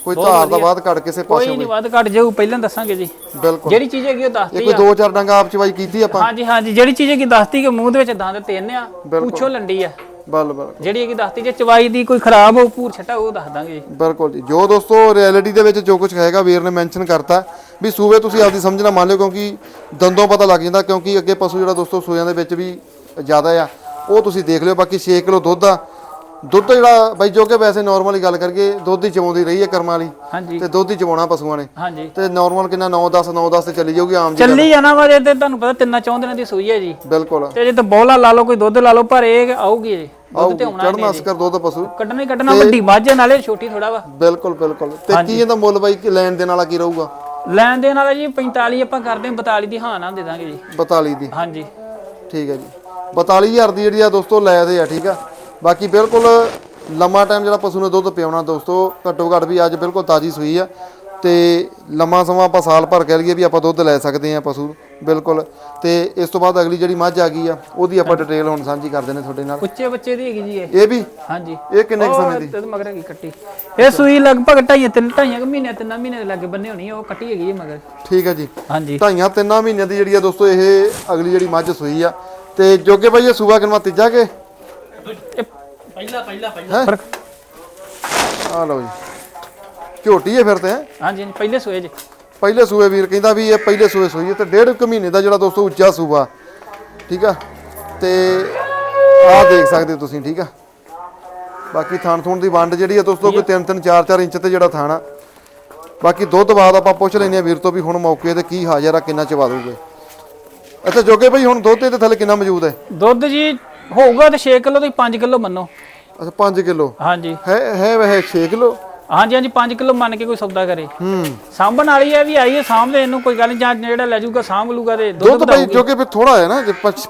ਕੋਈ ਧਾਰ ਦਾ ਬਾਅਦ ਕੱਢ ਕਿਸੇ ਕੋਈ ਪਾਸੇ ਨਹੀਂ ਵੱਧ ਘਟ ਜਾਊ ਪਹਿਲਾਂ ਦੱਸਾਂਗੇ ਜੀ। ਬਿਲਕੁਲ। ਜਿਹੜੀ ਚੀਜ਼ ਹੈਗੀ ਉਹ ਇਹ ਦੱਸਦੀ ਕੋਈ ਆ ਦੋ ਚਾਰ ਡੰਗ ਆਪ ਚਵਾਈ ਕੀਤੀ ਆਪਾਂ। ਹਾਂਜੀ ਹਾਂਜੀ ਜਿਹੜੀ ਚੀਜ਼ ਹੈਗੀ ਦੱਸਦੀ ਕਿ ਮੂੰਹ ਦੇ ਵਿੱਚ ਦੰਦ ਤਿੰਨ ਆ ਪੁੱਛੋ ਲੰਡੀ ਆ। ਬੱਲ ਬੱਲ। ਜਿਹੜੀ ਹੈਗੀ ਦੱਸਤੀ ਜੇ ਚਵਾਈ ਦੀ ਕੋਈ ਖਰਾਬ ਹੋ ਪੂਰ ਛਟਾ ਉਹ ਦੱਸ ਦਾਂਗੇ ਜੀ। ਬਿਲਕੁਲ ਜੀ। ਜੋ ਦੋਸਤੋ ਰਿਐਲਿਟੀ ਦੇ ਵਿੱਚ ਜੋ ਕੁਝ ਹੈਗਾ ਵੀਰ ਨੇ ਮੈਂਸ਼ਨ ਕਰਤਾ ਵੀ ਸੂਬੇ ਤੁਸੀਂ ਆਪਦੀ ਸਮਝਣਾ ਮੰਨ ਲਿਓ ਕਿਉਂਕਿ ਦੰਦੋਂ ਪਤਾ ਲੱਗ ਜਾਂਦਾ ਕਿਉਂਕਿ ਅੱਗੇ ਪਸ਼ੂ ਜਿਹੜਾ ਦੋਸਤੋ ਸੂਆਂ ਦੇ ਵਿੱਚ ਵੀ ਜ਼ਿਆਦਾ ਆ ਉਹ ਤੁਸੀਂ ਦੇਖ ਲਿਓ। ਬਾਕੀ 6 ਕਿਲੋ ਦੁੱਧ ਆ ਦੁੱਧ ਜਿਹੜਾ ਬਾਈ ਜੋ ਕਿ ਵੈਸੇ ਨਾਰਮਲੀ ਗੱਲ ਕਰੀਏ ਦੁੱਧ ਹੀ ਚਵਾਉਂਦੀ ਰਹੀ ਹੈ ਕਰਮਾਂ ਵਾਲੀ ਹਾਂਜੀ। ਤੇ ਦੁੱਧ ਹੀ ਚਵਾਉਣਾ ਪਸ਼ੂਆਂ ਨੇ। ਹਾਂਜੀ। ਤੇ ਨਾਰਮਲ ਕਿੰਨਾ 9 10 9 10 ਤੇ ਚੱਲੀ ਜਾਊਗੀ ਆਮ ਜੀ ਚੱਲੀ ਜਾਣਾ ਵਾ ਜੇ ਤੇ ਤੁਹਾਨੂੰ ਪਤਾ ਤਿੰਨਾਂ ਚੌਂ ਦਿਨਾਂ ਦੀ ਸੂਈ ਹੈ ਜੀ। ਬਿਲਕੁਲ। ਤੇ ਜੇ ਤਾਂ ਬੋਲਾ ਲਾ ਲਓ ਕੋਈ ਦੁੱਧ ਲਾ ਲਓ ਪਰ ਇਹ ਆਊਗੀ ਜੀ ਦੁੱਧ ਤੇ ਆਉਣਾ ਚੜਨਾ ਅਸਕਰ ਦੁੱਧ ਪਸ਼ੂ। ਕੱਢਣਾ ਹੀ ਕੱਢਣਾ ਵੱਡੀ ਮੱਝ ਨਾਲੇ ਛੋਟੀ ਥੋੜਾ ਵਾ। ਬਿਲਕੁਲ ਬਿਲਕੁਲ। ਤੇ ਕੀ ਇਹਦਾ ਮੁੱਲ ਬਾਈ ਲੈਣ ਦੇਣ ਵਾਲਾ ਕੀ ਰਹੂਗਾ? ਲੈਣ ਦੇਣ ਵਾਲਾ ਜੀ 45 ਆਪਾਂ ਕਰਦੇ ਹਾਂ 42 ਦੀ ਹਾਂ ਨਾ ਦੇ ਦਾਂਗੇ ਜੀ। 42 ਦੀ। ਹਾਂਜੀ। ਠੀਕ ਹੈ ਜੀ। 42000 ਦੀ ਜਿਹੜੀ ਆ ਦੋਸਤੋ ਲੈ ਦੇ ਆ ਠੀਕ ਆ। ਬਾਕੀ ਬਿਲਕੁਲ ਲੰਮਾ ਟਾਈਮ ਜਿਹੜਾ ਪਸ਼ੂ ਨੇ ਦੁੱਧ ਪਿਆਉਣਾ ਦੋਸਤੋ ਘੱਟੋ ਘੱਟ ਵੀ ਅੱਜ ਬਿਲਕੁਲ ਤਾਜੀ ਸੂਈ ਆ। ਤੇ ਲੰਮਾ ਸਮਾਂ ਆਪਾਂ ਸਾਲ ਭਰ ਕਹਿ ਲਈਏ ਵੀ ਆਪਾਂ ਦੁੱਧ ਲੈ ਸਕਦੇ ਆ ਪਸ਼ੂ ਬਿਲਕੁਲ। ਤੇ ਇਸ ਤੋਂ ਬਾਅਦ ਅਗਲੀ ਜਿਹੜੀ ਮੱਝ ਆ ਗਈ ਆ ਉਹਦੀ ਆਪਾਂ ਡਿਟੇਲ ਹੁਣ ਸਾਂਝੀ ਕਰਦੇ ਨੇ ਤੁਹਾਡੇ ਨਾਲ। ਉੱਚੇ ਬੱਚੇ ਦੀ ਹੈਗੀ ਜੀ ਇਹ। ਇਹ ਵੀ? ਹਾਂਜੀ। ਇਹ ਕਿੰਨੇ ਕੁ ਸਮੇਂ ਦੀ? ਤੇ ਮਗਰ ਹੈਗੀ ਕੱਟੀ। ਇਹ ਸੂਈ ਲਗਭਗ ਢਾਈਆਂ ਤਿੰਨ ਢਾਈਆਂ ਕੁ ਮਹੀਨੇ ਤਿੰਨਾਂ ਮਹੀਨੇ ਦੇ ਲਾਗੇ ਬੰਨੇ ਹੋਣੀ ਆ, ਉਹ ਕੱਟੀ ਹੈਗੀ ਹੈ ਮਗਰ। ਠੀਕ ਹੈ ਜੀ। ਹਾਂਜੀ। ਢਾਈਆਂ ਤਿੰਨਾਂ ਮਹੀਨਿਆਂ ਦੀ ਜਿਹੜੀ ਆ ਦੋਸਤੋ ਇਹ ਅਗਲੀ ਜਿਹੜੀ ਮੱਝ ਸੂਈ ਆ। ਤੇ ਜੋਗੇ ਭਾਈ ਇਹ ਸੂਆ ਕਿਨਵਾ ਤੀਜਾ ਕੇ? ਪਹਿਲਾ ਪਹਿਲਾ ਪਹਿਲਾ। ਫ਼ਰਕ। ਆ ਲਓ ਜੀ। ਝੋਟੀ ਹੈ ਫਿਰ ਤੇ ਹੈਂ? ਹਾਂਜੀ ਹਾਂਜੀ ਪਹਿਲੇ ਸੂਏ ਜੀ। ਪਹਿਲੇ ਸੂਏ ਵੀਰ ਕਹਿੰਦਾ ਵੀ ਇਹ ਪਹਿਲੇ ਸੂਏ ਸੂਈ ਹੈ ਤੇ ਡੇਢ ਕੁ ਮਹੀਨੇ ਦਾ ਜਿਹੜਾ ਦੋਸਤੋ ਉੱਚਾ ਸੂਆ। ਠੀਕ ਆ? ਤੇ ਆਹ ਦੇਖ ਸਕਦੇ ਹੋ ਤੁਸੀਂ ਠੀਕ ਆ? ਬਾਕੀ ਥਾਣ ਥੂਣ ਦੀ ਵੰਡ ਜਿਹੜੀ ਆ ਦੋਸਤੋ ਕੋਈ 3 3 4 4 ਇੰਚ ਤੇ ਜਿਹੜਾ ਥਾਣ ਆ। ਬਾਕੀ ਦੁੱਧ ਬਾਅਦ ਆਪਾਂ ਪੁੱਛ ਲੈਨੇ ਆ ਵੀਰ ਤੋਂ ਵੀ ਹੁਣ ਮੌਕੇ ਤੇ ਕੀ ਹਾਜ਼ਰ ਆ ਕਿੰਨਾ ਚਵਾ ਦੋਗੇ ਅੱਛਾ ਜੋਗੇ ਭਾਈ ਹੁਣ ਦੁੱਧ ਇਹਦੇ ਥੱਲੇ ਕਿੰਨਾ ਮੌਜੂਦ ਹੈ? ਦੁੱਧ ਜੀ ਹੋਊਗਾ ਤੇ 6 ਕਿਲੋ ਤੋਂ 5 ਕਿਲੋ ਮੰਨੋ। ਅੱਛਾ 5 ਕਿਲੋ। ਹਾਂਜੀ। ਹੈ ਹੈ ਵੈਸੇ 6 ਕਿਲੋ? ਹਾਂਜੀ ਹਾਂਜੀ 5 ਕਿਲੋ ਮੰਨ ਕੇ ਕੋਈ ਸੌਦਾ ਕਰੇ। ਹੂੰ। ਸਾਂਭਣ ਵਾਲੀ ਹੈ ਵੀ ਆਈ ਹੈ ਸਾਂਭਦੇ ਇਹਨੂੰ ਕੋਈ ਗੱਲ ਨਹੀਂ ਜਾਂ ਜਿਹੜਾ ਲੈ ਜਾਊਗਾ ਸਾਂਭ ਲੂਗਾ ਤੇ ਦੁੱਧ ਭਾਈ ਜੋ ਕਿ ਫਿਰ ਥੋੜਾ ਹੈ ਨਾ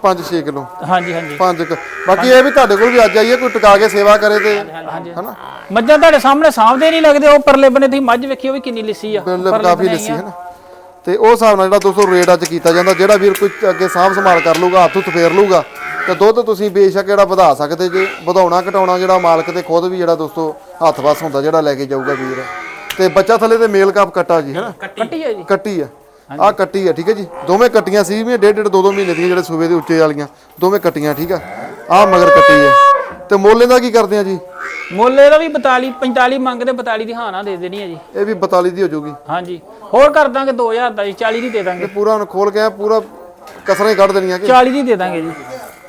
5 6 ਕਿਲੋ। ਹਾਂਜੀ ਹਾਂਜੀ। 5 ਬਾਕੀ ਇਹ ਵੀ ਤੁਹਾਡੇ ਕੋਲ ਵੀ ਅੱਜ ਆਈਏ ਕੋਈ ਟਿਕਾ ਕੇ ਸੇਵਾ ਕਰੇ ਤੇ ਹਾਂਜੀ ਹਨਾ? ਮੱਝਾਂ ਤੁਹਾਡੇ ਸਾਹਮਣੇ ਸਾਂਭਦੇ ਨਹੀਂ ਲੱਗਦੇ ਉਹ ਪਰਲੇ ਬੰਨੇ ਤੁਸੀਂ ਮੱਝ ਵੇਖੀ ਉਹ ਵੀ ਕਿੰਨੀ ਲਿੱਸੀ ਆ। ਪਰਲੇ ਕਾਫੀ ਲੱਸੀ ਹੈ ਨਾ। ਤੇ ਉਹ ਹਿਸਾਬ ਨਾਲ ਜਿਹੜਾ ਦੋਸਤੋ ਰੇਟ ਅੱਜ ਕੀਤਾ ਜਾਂਦਾ ਜਿਹੜਾ ਵੀਰ ਕੋਈ ਅੱਗੇ ਸਾਂਭ ਸੰਭਾਲ ਕਰ ਲੂਗਾ ਹੱਥ ਹੁੱਥ ਫੇਰ ਲੂਗਾ ਤੇ ਦੁੱਧ ਤੁਸੀਂ ਬੇਸ਼ੱਕ ਜਿਹੜਾ ਵਧਾ ਸਕਦੇ ਜੇ ਵਧਾਉਣਾ ਘਟਾਉਣਾ ਜਿਹੜਾ ਮਾਲਕ ਤੇ ਖੁਦ ਵੀ ਜਿਹੜਾ ਦੋਸਤੋ ਹੱਥ ਵਸ ਹੁੰਦਾ ਜਿਹੜਾ ਲੈ ਕੇ ਜਾਊਗਾ ਵੀਰ। ਤੇ ਬੱਚਾ ਥੱਲੇ ਤੇ ਮੇਲ ਕਾਪ ਕੱਟਾ ਜੀ ਹੈਨਾ? ਕੱਟੀ ਹੈ ਜੀ। ਕੱਟੀ ਆ ਆ ਕੱਟੀ ਆ ਠੀਕ ਹੈ ਜੀ? ਦੋਵੇਂ ਕੱਟੀਆਂ ਸੀ ਵੀ ਡੇਢ ਡੇਢ ਦੋ ਦੋ ਮਹੀਨੇ ਦੀਆਂ ਜਿਹੜੇ ਸੂਬੇ ਦੇ ਉੱਚੇ ਵਾਲੀਆਂ ਦੋਵੇਂ ਕੱਟੀਆਂ ਠੀਕ ਆ? ਆ ਮਗਰ ਕੱਟੀ ਆ ਤੇ ਮੋਲੇ ਦਾ ਕੀ ਕਰਦੇ ਆ ਜੀ? ਮੁੱਲ ਇਹਦਾ ਵੀ 42 45 ਮੰਗਦੇ 42 ਦੀ ਹਾਂ ਨਾ ਦੇ ਦੇਣੀ ਹੈ ਜੀ। ਇਹ ਵੀ 42 ਦੀ ਹੋ ਜਾਊਗੀ ਹਾਂਜੀ। ਹੋਰ ਕਰ ਦਾਂਗੇ 2000 ਦਾ ਜੀ 40 ਦੀ ਦੇ ਦਾਂਗੇ। ਇਹ ਪੂਰਾ ਹੁਣ ਖੋਲ ਕੇ ਆ ਪੂਰਾ ਕਸਰਾਂ ਹੀ ਕੱਢ ਦੇਣੀਆਂ ਕਿ? 40 ਦੀ ਦੇ ਦਾਂਗੇ ਜੀ।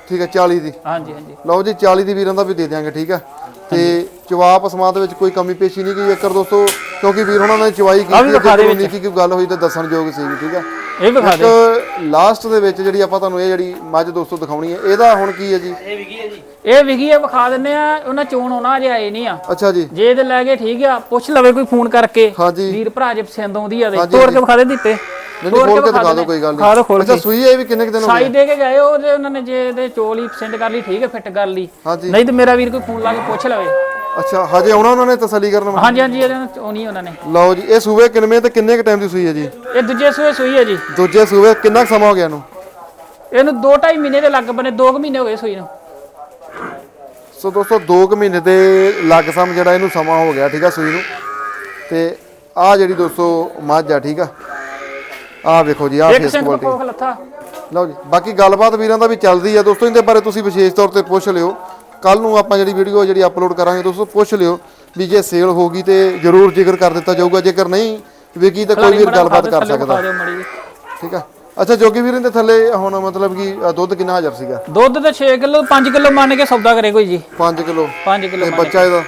ਠੀਕ ਹੈ 40 ਦੀ। ਹਾਂਜੀ ਹਾਂਜੀ। ਲਓ ਜੀ 40 ਦੀ ਵੀਰਾਂ ਦਾ ਵੀ ਦੇ ਦਿਆਂਗੇ ਠੀਕ ਆ ਤੇ ਜਵਾਬ ਅਸਮਾਤ ਦੇ ਵਿੱਚ ਕੋਈ ਕਮੀ ਪੇਸ਼ੀ ਨਹੀਂ ਗਈ ਜੇਕਰ ਦੋਸਤੋ ਕਿਉਂਕਿ ਵੀਰ ਉਹਨਾਂ ਨੇ ਚਵਾਈ ਕੀਤੀ ਹੈ ਦੇ ਜੇ ਉਨੀ ਕੀ ਗੱਲ ਹੋਈ ਤਾਂ ਦੱਸਣ ਯੋਗ ਸੀ ਠੀਕ ਆ ਇਹ ਵਿਖਾ ਦੇ ਇੱਕ ਲਾਸਟ ਦੇ ਵਿੱਚ ਜਿਹੜੀ ਆਪਾਂ ਤੁਹਾਨੂੰ ਇਹ ਜਿਹੜੀ ਮੱਝ ਦੋਸਤੋ ਦਿਖਾਉਣੀ ਹੈ ਇਹਦਾ ਹੁਣ ਕੀ ਹੈ ਜੀ? ਇਹ ਵਿਕੀ ਹੈ ਜੀ? ਇਹ ਵਿਗੀ ਆ ਵਿਖਾ ਦਿੰਨੇ ਆ ਉਹਨਾਂ ਚੋਣ ਹੋਣਾ ਅਜੇ ਆਏ ਨਹੀਂ ਆ। ਅੱਛਾ ਜੀ। ਜੇ ਇਹਦੇ ਲੈ ਗਏ ਠੀਕ ਆ ਪੁੱਛ ਲਵੇ ਕੋਈ ਫੋਨ ਕਰਕੇ। ਵੀਰ ਭਰਾ ਜੇ ਪਸੰਦ ਆਉਂਦੀ ਆ ਤੇ ਤੋੜ ਕੇ ਵਿਖਾ ਦੇ ਦਿੱਤੇ। ਨਹੀਂ ਨਹੀਂ ਖੋਲ ਕੇ ਦਿਖਾ ਦਿਓ ਕੋਈ ਗੱਲ ਖਾ ਖੋਲ ਨਹੀਂ ਅੱਛਾ ਸੂਈ ਇਹ ਵੀ ਕਿੰਨੇ ਕੁ ਦਿਨ ਹੋ ਸਾਈ ਗਏ? ਦੇ ਕੇ ਗਏ ਉਹ ਤੇ ਉਹਨਾਂ ਨੇ ਜੇ ਇਹਦੇ ਚੋਲ ਹੀ ਪਸੰਦ ਕਰ ਲਈ ਠੀਕ ਹੈ ਫਿੱਟ ਕਰ ਲਈ। ਹਾਂਜੀ। ਨਹੀਂ ਤੇ ਮੇਰਾ ਵੀਰ ਕੋਈ ਫੋਨ ਲਾ ਕੇ ਪੁੱਛ ਲਵੇ। ਅੱਛਾ ਹਜੇ ਆਉਣਾ ਉਹਨਾਂ ਨੇ ਤਸੱਲੀ ਕਰਨ ਵਾਸਤੇ? ਹਾਂਜੀ ਹਾਂਜੀ ਇਹਦੇ ਨਾਲ ਆਉਣੀ ਉਹਨਾਂ ਨੇ। ਲਓ ਜੀ ਇਹ ਸੂਬੇ ਕਿੰਨਵੇਂ ਤੇ ਕਿੰਨੇ ਕ ਟਾਈਮ ਦੀ ਸੂਈ ਹੈ ਜੀ? ਇਹ ਦੂਜੇ ਸੂਏ ਸੂਈ ਹੈ ਜੀ। ਦੂਜੇ ਸੂਬੇ ਕਿੰਨਾ ਕੁ ਸਮਾਂ ਹੋ ਗਿਆ ਇਹਨੂੰ? ਇਹਨੂੰ 2.5 ਮਹੀਨੇ ਦੇ ਲੱਗ ਬਨੇ 2 ਮਹੀਨੇ ਹੋ ਗਏ ਸੂਈ ਨੂੰ। ਸੋ ਦੋਸਤੋ 2 ਕੁ ਮਹੀਨੇ ਦੇ ਲੱਗ ਸਮ ਜਿਹੜਾ ਇਹਨੂੰ ਸਮਾਂ ਹੋ ਗਿਆ ਠੀਕ ਆ ਸੂਈ ਨੂੰ। ਤੇ ਆ ਜਿਹੜੀ ਦੋਸਤੋ ਮੱਝ ਆ ਠੀਕ ਆ ਆ ਵੇਖੋ ਜੀ ਆ ਇੱਕ ਫੇਸ ਸਿੰਘ ਕੁਆਲਿਟੀ ਕੋਖ ਲੱਥਾ। ਲਓ ਜੀ ਬਾਕੀ ਗੱਲਬਾਤ ਵੀਰਾਂ ਦਾ ਵੀ ਚੱਲਦੀ ਆ ਦੋਸਤੋ ਇਹਦੇ ਬਾਰੇ ਤੁਸੀਂ ਵਿਸ਼ੇਸ਼ ਤੌਰ ਤੇ ਪੁੱਛ ਲਿਓ। ਕੱਲ ਨੂੰ ਆਪਾਂ ਜਿਹੜੀ ਵੀਡੀਓ ਜਿਹੜੀ ਅਪਲੋਡ ਕਰਾਂਗੇ ਦੋਸਤੋ ਪੁੱਛ ਲਿਓ ਵੀ ਜੇ ਸੇਲ ਹੋ ਗਈ ਤੇ ਜ਼ਰੂਰ ਜ਼ਿਕਰ ਕਰ ਦਿੱਤਾ ਜਾਊਗਾ ਜੇਕਰ ਨਹੀਂ ਵਿਕੀ ਤਾਂ ਕੋਈ ਵੀਰ ਗੱਲਬਾਤ ਕਰ ਸਕਦਾ। ਠੀਕ ਆ? ਅੱਛਾ ਜੋਗੀ ਵੀਰ ਦੇ ਥੱਲੇ ਹੁਣ ਮਤਲਬ ਕਿ ਦੁੱਧ ਕਿੰਨਾ ਹਾਜ਼ਰ ਸੀਗਾ? ਦੁੱਧ ਤਾਂ 6 ਕਿਲੋ 5 ਕਿਲੋ ਮੰਨ ਕੇ ਸੌਦਾ ਕਰੇ ਕੋਈ ਜੀ। 5 ਕਿਲੋ। 5 ਕਿਲੋ ਬੱਚਾ ਇਹਦਾ?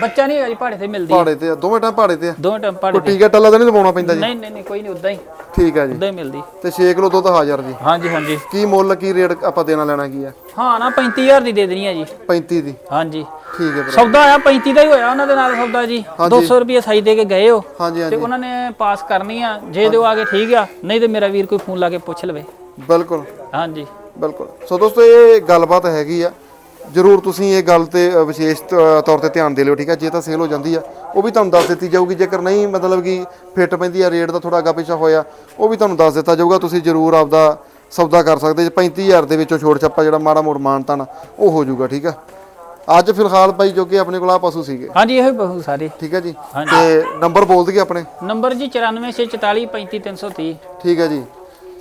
ਬੱਚਾ ਨਹੀਂ ਹੈਗਾ ਜੀ ਪਹਾੜੇ ਤੇ ਮਿਲਦੀ ਪਹਾੜੇ ਤੇ ਆ, ਦੋਵੇਂ ਟਾਈਮ ਪਹਾੜੇ ਤੇ ਆ। ਦੋ ਟਾਈਮ ਪਹਾੜੇ ਕੋਈ ਟੀਕਾ ਟੱਲਾ ਤਾਂ ਨਹੀਂ ਲਵਾਉਣਾ ਪੈਂਦਾ ਜੀ? ਨਹੀਂ ਨਹੀਂ ਨਹੀਂ ਕੋਈ ਨਹੀਂ ਉਦਾਂ ਹੀ। ਠੀਕ ਆ ਜੀ। ਉਦਾਂ ਹੀ ਮਿਲਦੀ। ਤੇ 6 ਕਿਲੋ ਦੁੱਧ ਹਾਜ਼ਰ ਜੀ। ਹਾਂਜੀ ਹਾਂਜੀ। ਕੀ ਮੁੱਲ ਕੀ ਰੇਟ ਆਪਾਂ ਦੇਣਾ ਲੈਣਾ ਕੀ ਆ? ਹਾਂ ਨਾ 35000 ਦੀ ਦੇ ਦੇਣੀ ਹੈ ਜੀ। 35 ਦੀ। ਹਾਂਜੀ। ਠੀਕ ਹੈ ਭਰਾ ਸੌਦਾ ਆਇਆ 35 ਦਾ ਹੀ ਹੋਇਆ ਉਹਨਾਂ ਦੇ ਨਾਲ ਸੌਦਾ ਜੀ। 200 ਰੁਪਏ ਸਾਈ ਦੇ ਕੇ ਗਏ ਹੋ ਹਾਂਜੀ ਤੇ ਹਾਂਜੀ। ਉਹਨਾਂ ਨੇ ਪਾਸ ਕਰਨੀ ਆ। ਜੇ ਦਿਓ ਆ ਕੇ ਠੀਕ ਆ ਨਹੀਂ ਤੇ ਮੇਰਾ ਵੀਰ ਕੋਈ ਫੋਨ ਲਾ ਕੇ ਪੁੱਛ ਲਵੇ। ਬਿਲਕੁਲ। ਹਾਂਜੀ। ਬਿਲਕੁਲ। ਸੋ ਦੋਸਤੋ ਇਹ ਗੱਲਬਾਤ ਹੈਗੀ ਆ। ਜਰੂਰ ਤੁਸੀਂ ਇਹ ਗੱਲ ਤੇ ਵਿਸ਼ੇਸ਼ ਤੌਰ ਤੇ ਧਿਆਨ ਦੇ ਲਿਓ ਠੀਕ ਹੈ? ਜੇ ਤਾਂ ਸੇਲ ਹੋ ਜਾਂਦੀ ਆ ਉਹ ਵੀ ਤੁਹਾਨੂੰ ਦੱਸ ਦਿੱਤੀ ਜਾਊਗੀ। ਜੇਕਰ ਨਹੀਂ ਮਤਲਬ ਕਿ ਫਿੱਟ ਪੈਂਦੀ ਆ ਰੇਟ ਦਾ ਥੋੜਾ ਅੱਗਾ ਪਿੱਛਾ ਹੋਇਆ ਉਹ ਵੀ ਤੁਹਾਨੂੰ ਦੱਸ ਦਿੱਤਾ ਜਾਊਗਾ। ਤੁਸੀਂ ਜਰੂਰ ਆਪਦਾ ਸੌਦਾ ਕਰ ਸਕਦੇ ਜੇ। 35000 ਦੇ ਵਿੱਚੋਂ ਛੋੜ ਛੱਪਾ ਜਿਹੜਾ ਮਾੜਾ ਮੋੜ ਮਾਨਤਾ ਨਾ ਉਹ ਹੋ ਜਾਊਗਾ ਠੀਕ ਆ? ਅੱਜ ਫਿਲਹਾਲ ਭਾਈ ਜੋ ਕਿ ਆਪਣੇ ਕੋਲ ਆ ਪਸ਼ੂ ਸੀਗੇ। ਹਾਂਜੀ ਇਹੋ ਹੀ ਬਹੁਤ ਸਾਰੇ। ਠੀਕ ਹੈ ਜੀ? ਤੇ ਨੰਬਰ ਬੋਲ ਦਈਏ ਆਪਣੇ? ਨੰਬਰ ਜੀ 94644 35330 ਠੀਕ ਹੈ ਜੀ।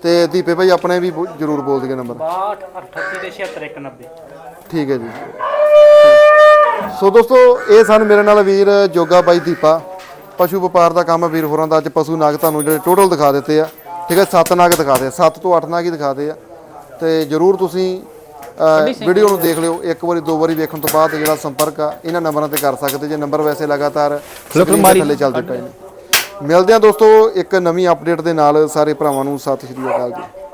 ਤੇ ਦੀਪੇ ਭਾਈ ਆਪਣੇ ਵੀ ਜਰੂਰ ਬੋਲ ਦਈਏ ਨੰਬਰ? 62 38 ਤੇ 76 190 ਠੀਕ ਹੈ ਜੀ। ਸੋ ਦੋਸਤੋ ਇਹ ਸਨ ਮੇਰੇ ਨਾਲ ਵੀਰ ਜੋਗਾ ਬਾਈ ਦੀਪਾ। ਪਸ਼ੂ ਵਪਾਰ ਦਾ ਕੰਮ ਵੀਰ ਹੋਰਾਂ ਦਾ। ਅੱਜ ਪਸ਼ੂ ਨਾਗ ਤੁਹਾਨੂੰ ਜਿਹੜੇ ਟੋਟਲ ਦਿਖਾ ਦਿੱਤੇ ਆ। ਠੀਕ ਹੈ ਸੱਤ ਨਾਗ ਦਿਖਾ ਦੇ ਸੱਤ ਤੋਂ ਅੱਠ ਨਾਗ ਹੀ ਦਿਖਾਦੇ ਆ। ਤੇ ਜਰੂਰ ਤੁਸੀਂ ਵੀਡੀਓ ਨੂੰ ਦੇਖ ਲਿਓ। ਇੱਕ ਵਾਰੀ ਦੋ ਵਾਰੀ ਵੇਖਣ ਤੋਂ ਬਾਅਦ ਜਿਹੜਾ ਸੰਪਰਕ ਆ ਇਹਨਾਂ ਨੰਬਰਾਂ ਤੇ ਕਰ ਸਕਦੇ ਜੇ। ਨੰਬਰ ਵੈਸੇ ਲਗਾਤਾਰ ਦੇ ਥੱਲੇ ਚੱਲਦੇ ਪਏ ਨੇ। ਮਿਲਦੇ ਆ ਦੋਸਤੋ ਇੱਕ ਨਵੀਂ ਅਪਡੇਟ ਦੇ ਨਾਲ। ਸਾਰੇ ਭਰਾਵਾਂ ਨੂੰ ਸਤਿ ਸ਼੍ਰੀ ਅਕਾਲ ਜੀ।